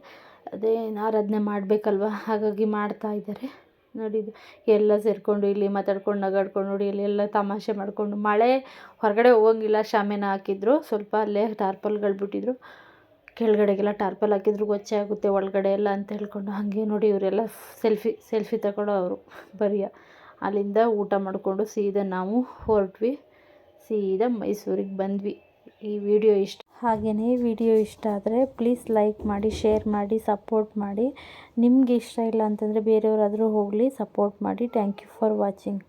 ಅದೇ ಆರಾಧನೆ ಮಾಡಬೇಕಲ್ವ? ಹಾಗಾಗಿ ಮಾಡ್ತಾ ಇದ್ದಾರೆ ನೋಡಿ ಎಲ್ಲ ಸೇರಿಕೊಂಡು ಇಲ್ಲಿ ಮಾತಾಡ್ಕೊಂಡು, ನಗಾಡ್ಕೊಂಡು ನೋಡಿ, ಇಲ್ಲಿ ಎಲ್ಲ ತಮಾಷೆ ಮಾಡಿಕೊಂಡು. ಮಳೆ ಹೊರಗಡೆ ಹೋಗಂಗಿಲ್ಲ ಶಾಮೆನ ಹಾಕಿದ್ರು. ಸ್ವಲ್ಪ ಅಲ್ಲೇ ಟಾರ್ಪಲ್ಗಳು ಬಿಟ್ಟಿದ್ರು. ಕೆಳಗಡೆಗೆಲ್ಲ ಟಾರ್ಪಲ್ ಹಾಕಿದ್ರು ಗೊಚ್ಚೆ ಆಗುತ್ತೆ ಒಳಗಡೆ ಎಲ್ಲ ಅಂತ ಹೇಳ್ಕೊಂಡು ಹಾಗೆ ನೋಡಿ ಇವರೆಲ್ಲ ಸೆಲ್ಫಿ ಸೆಲ್ಫಿ ತಗೊಳ್ಳೋ ಅವರು ಬರಿಯ. ಅಲ್ಲಿಂದ ಊಟ ಮಾಡಿಕೊಂಡು ಸೀದಾ ನಾವು ಹೊರಟ್ವಿ. ಸೀದಾ ಮೈಸೂರಿಗೆ ಬಂದ್ವಿ. ಈ ವಿಡಿಯೋ ಇಷ್ಟ ಹಾಗೆಯೇ ವಿಡಿಯೋ ಇಷ್ಟ ಆದರೆ ಪ್ಲೀಸ್ ಲೈಕ್ ಮಾಡಿ ಶೇರ್ ಮಾಡಿ ಸಪೋರ್ಟ್ ಮಾಡಿ. ನಿಮಗೆ ಇಷ್ಟ ಇಲ್ಲ ಅಂತಂದರೆ ಬೇರೆಯವರಾದರೂ ಹೋಗಲಿ ಸಪೋರ್ಟ್ ಮಾಡಿ. Thank you for watching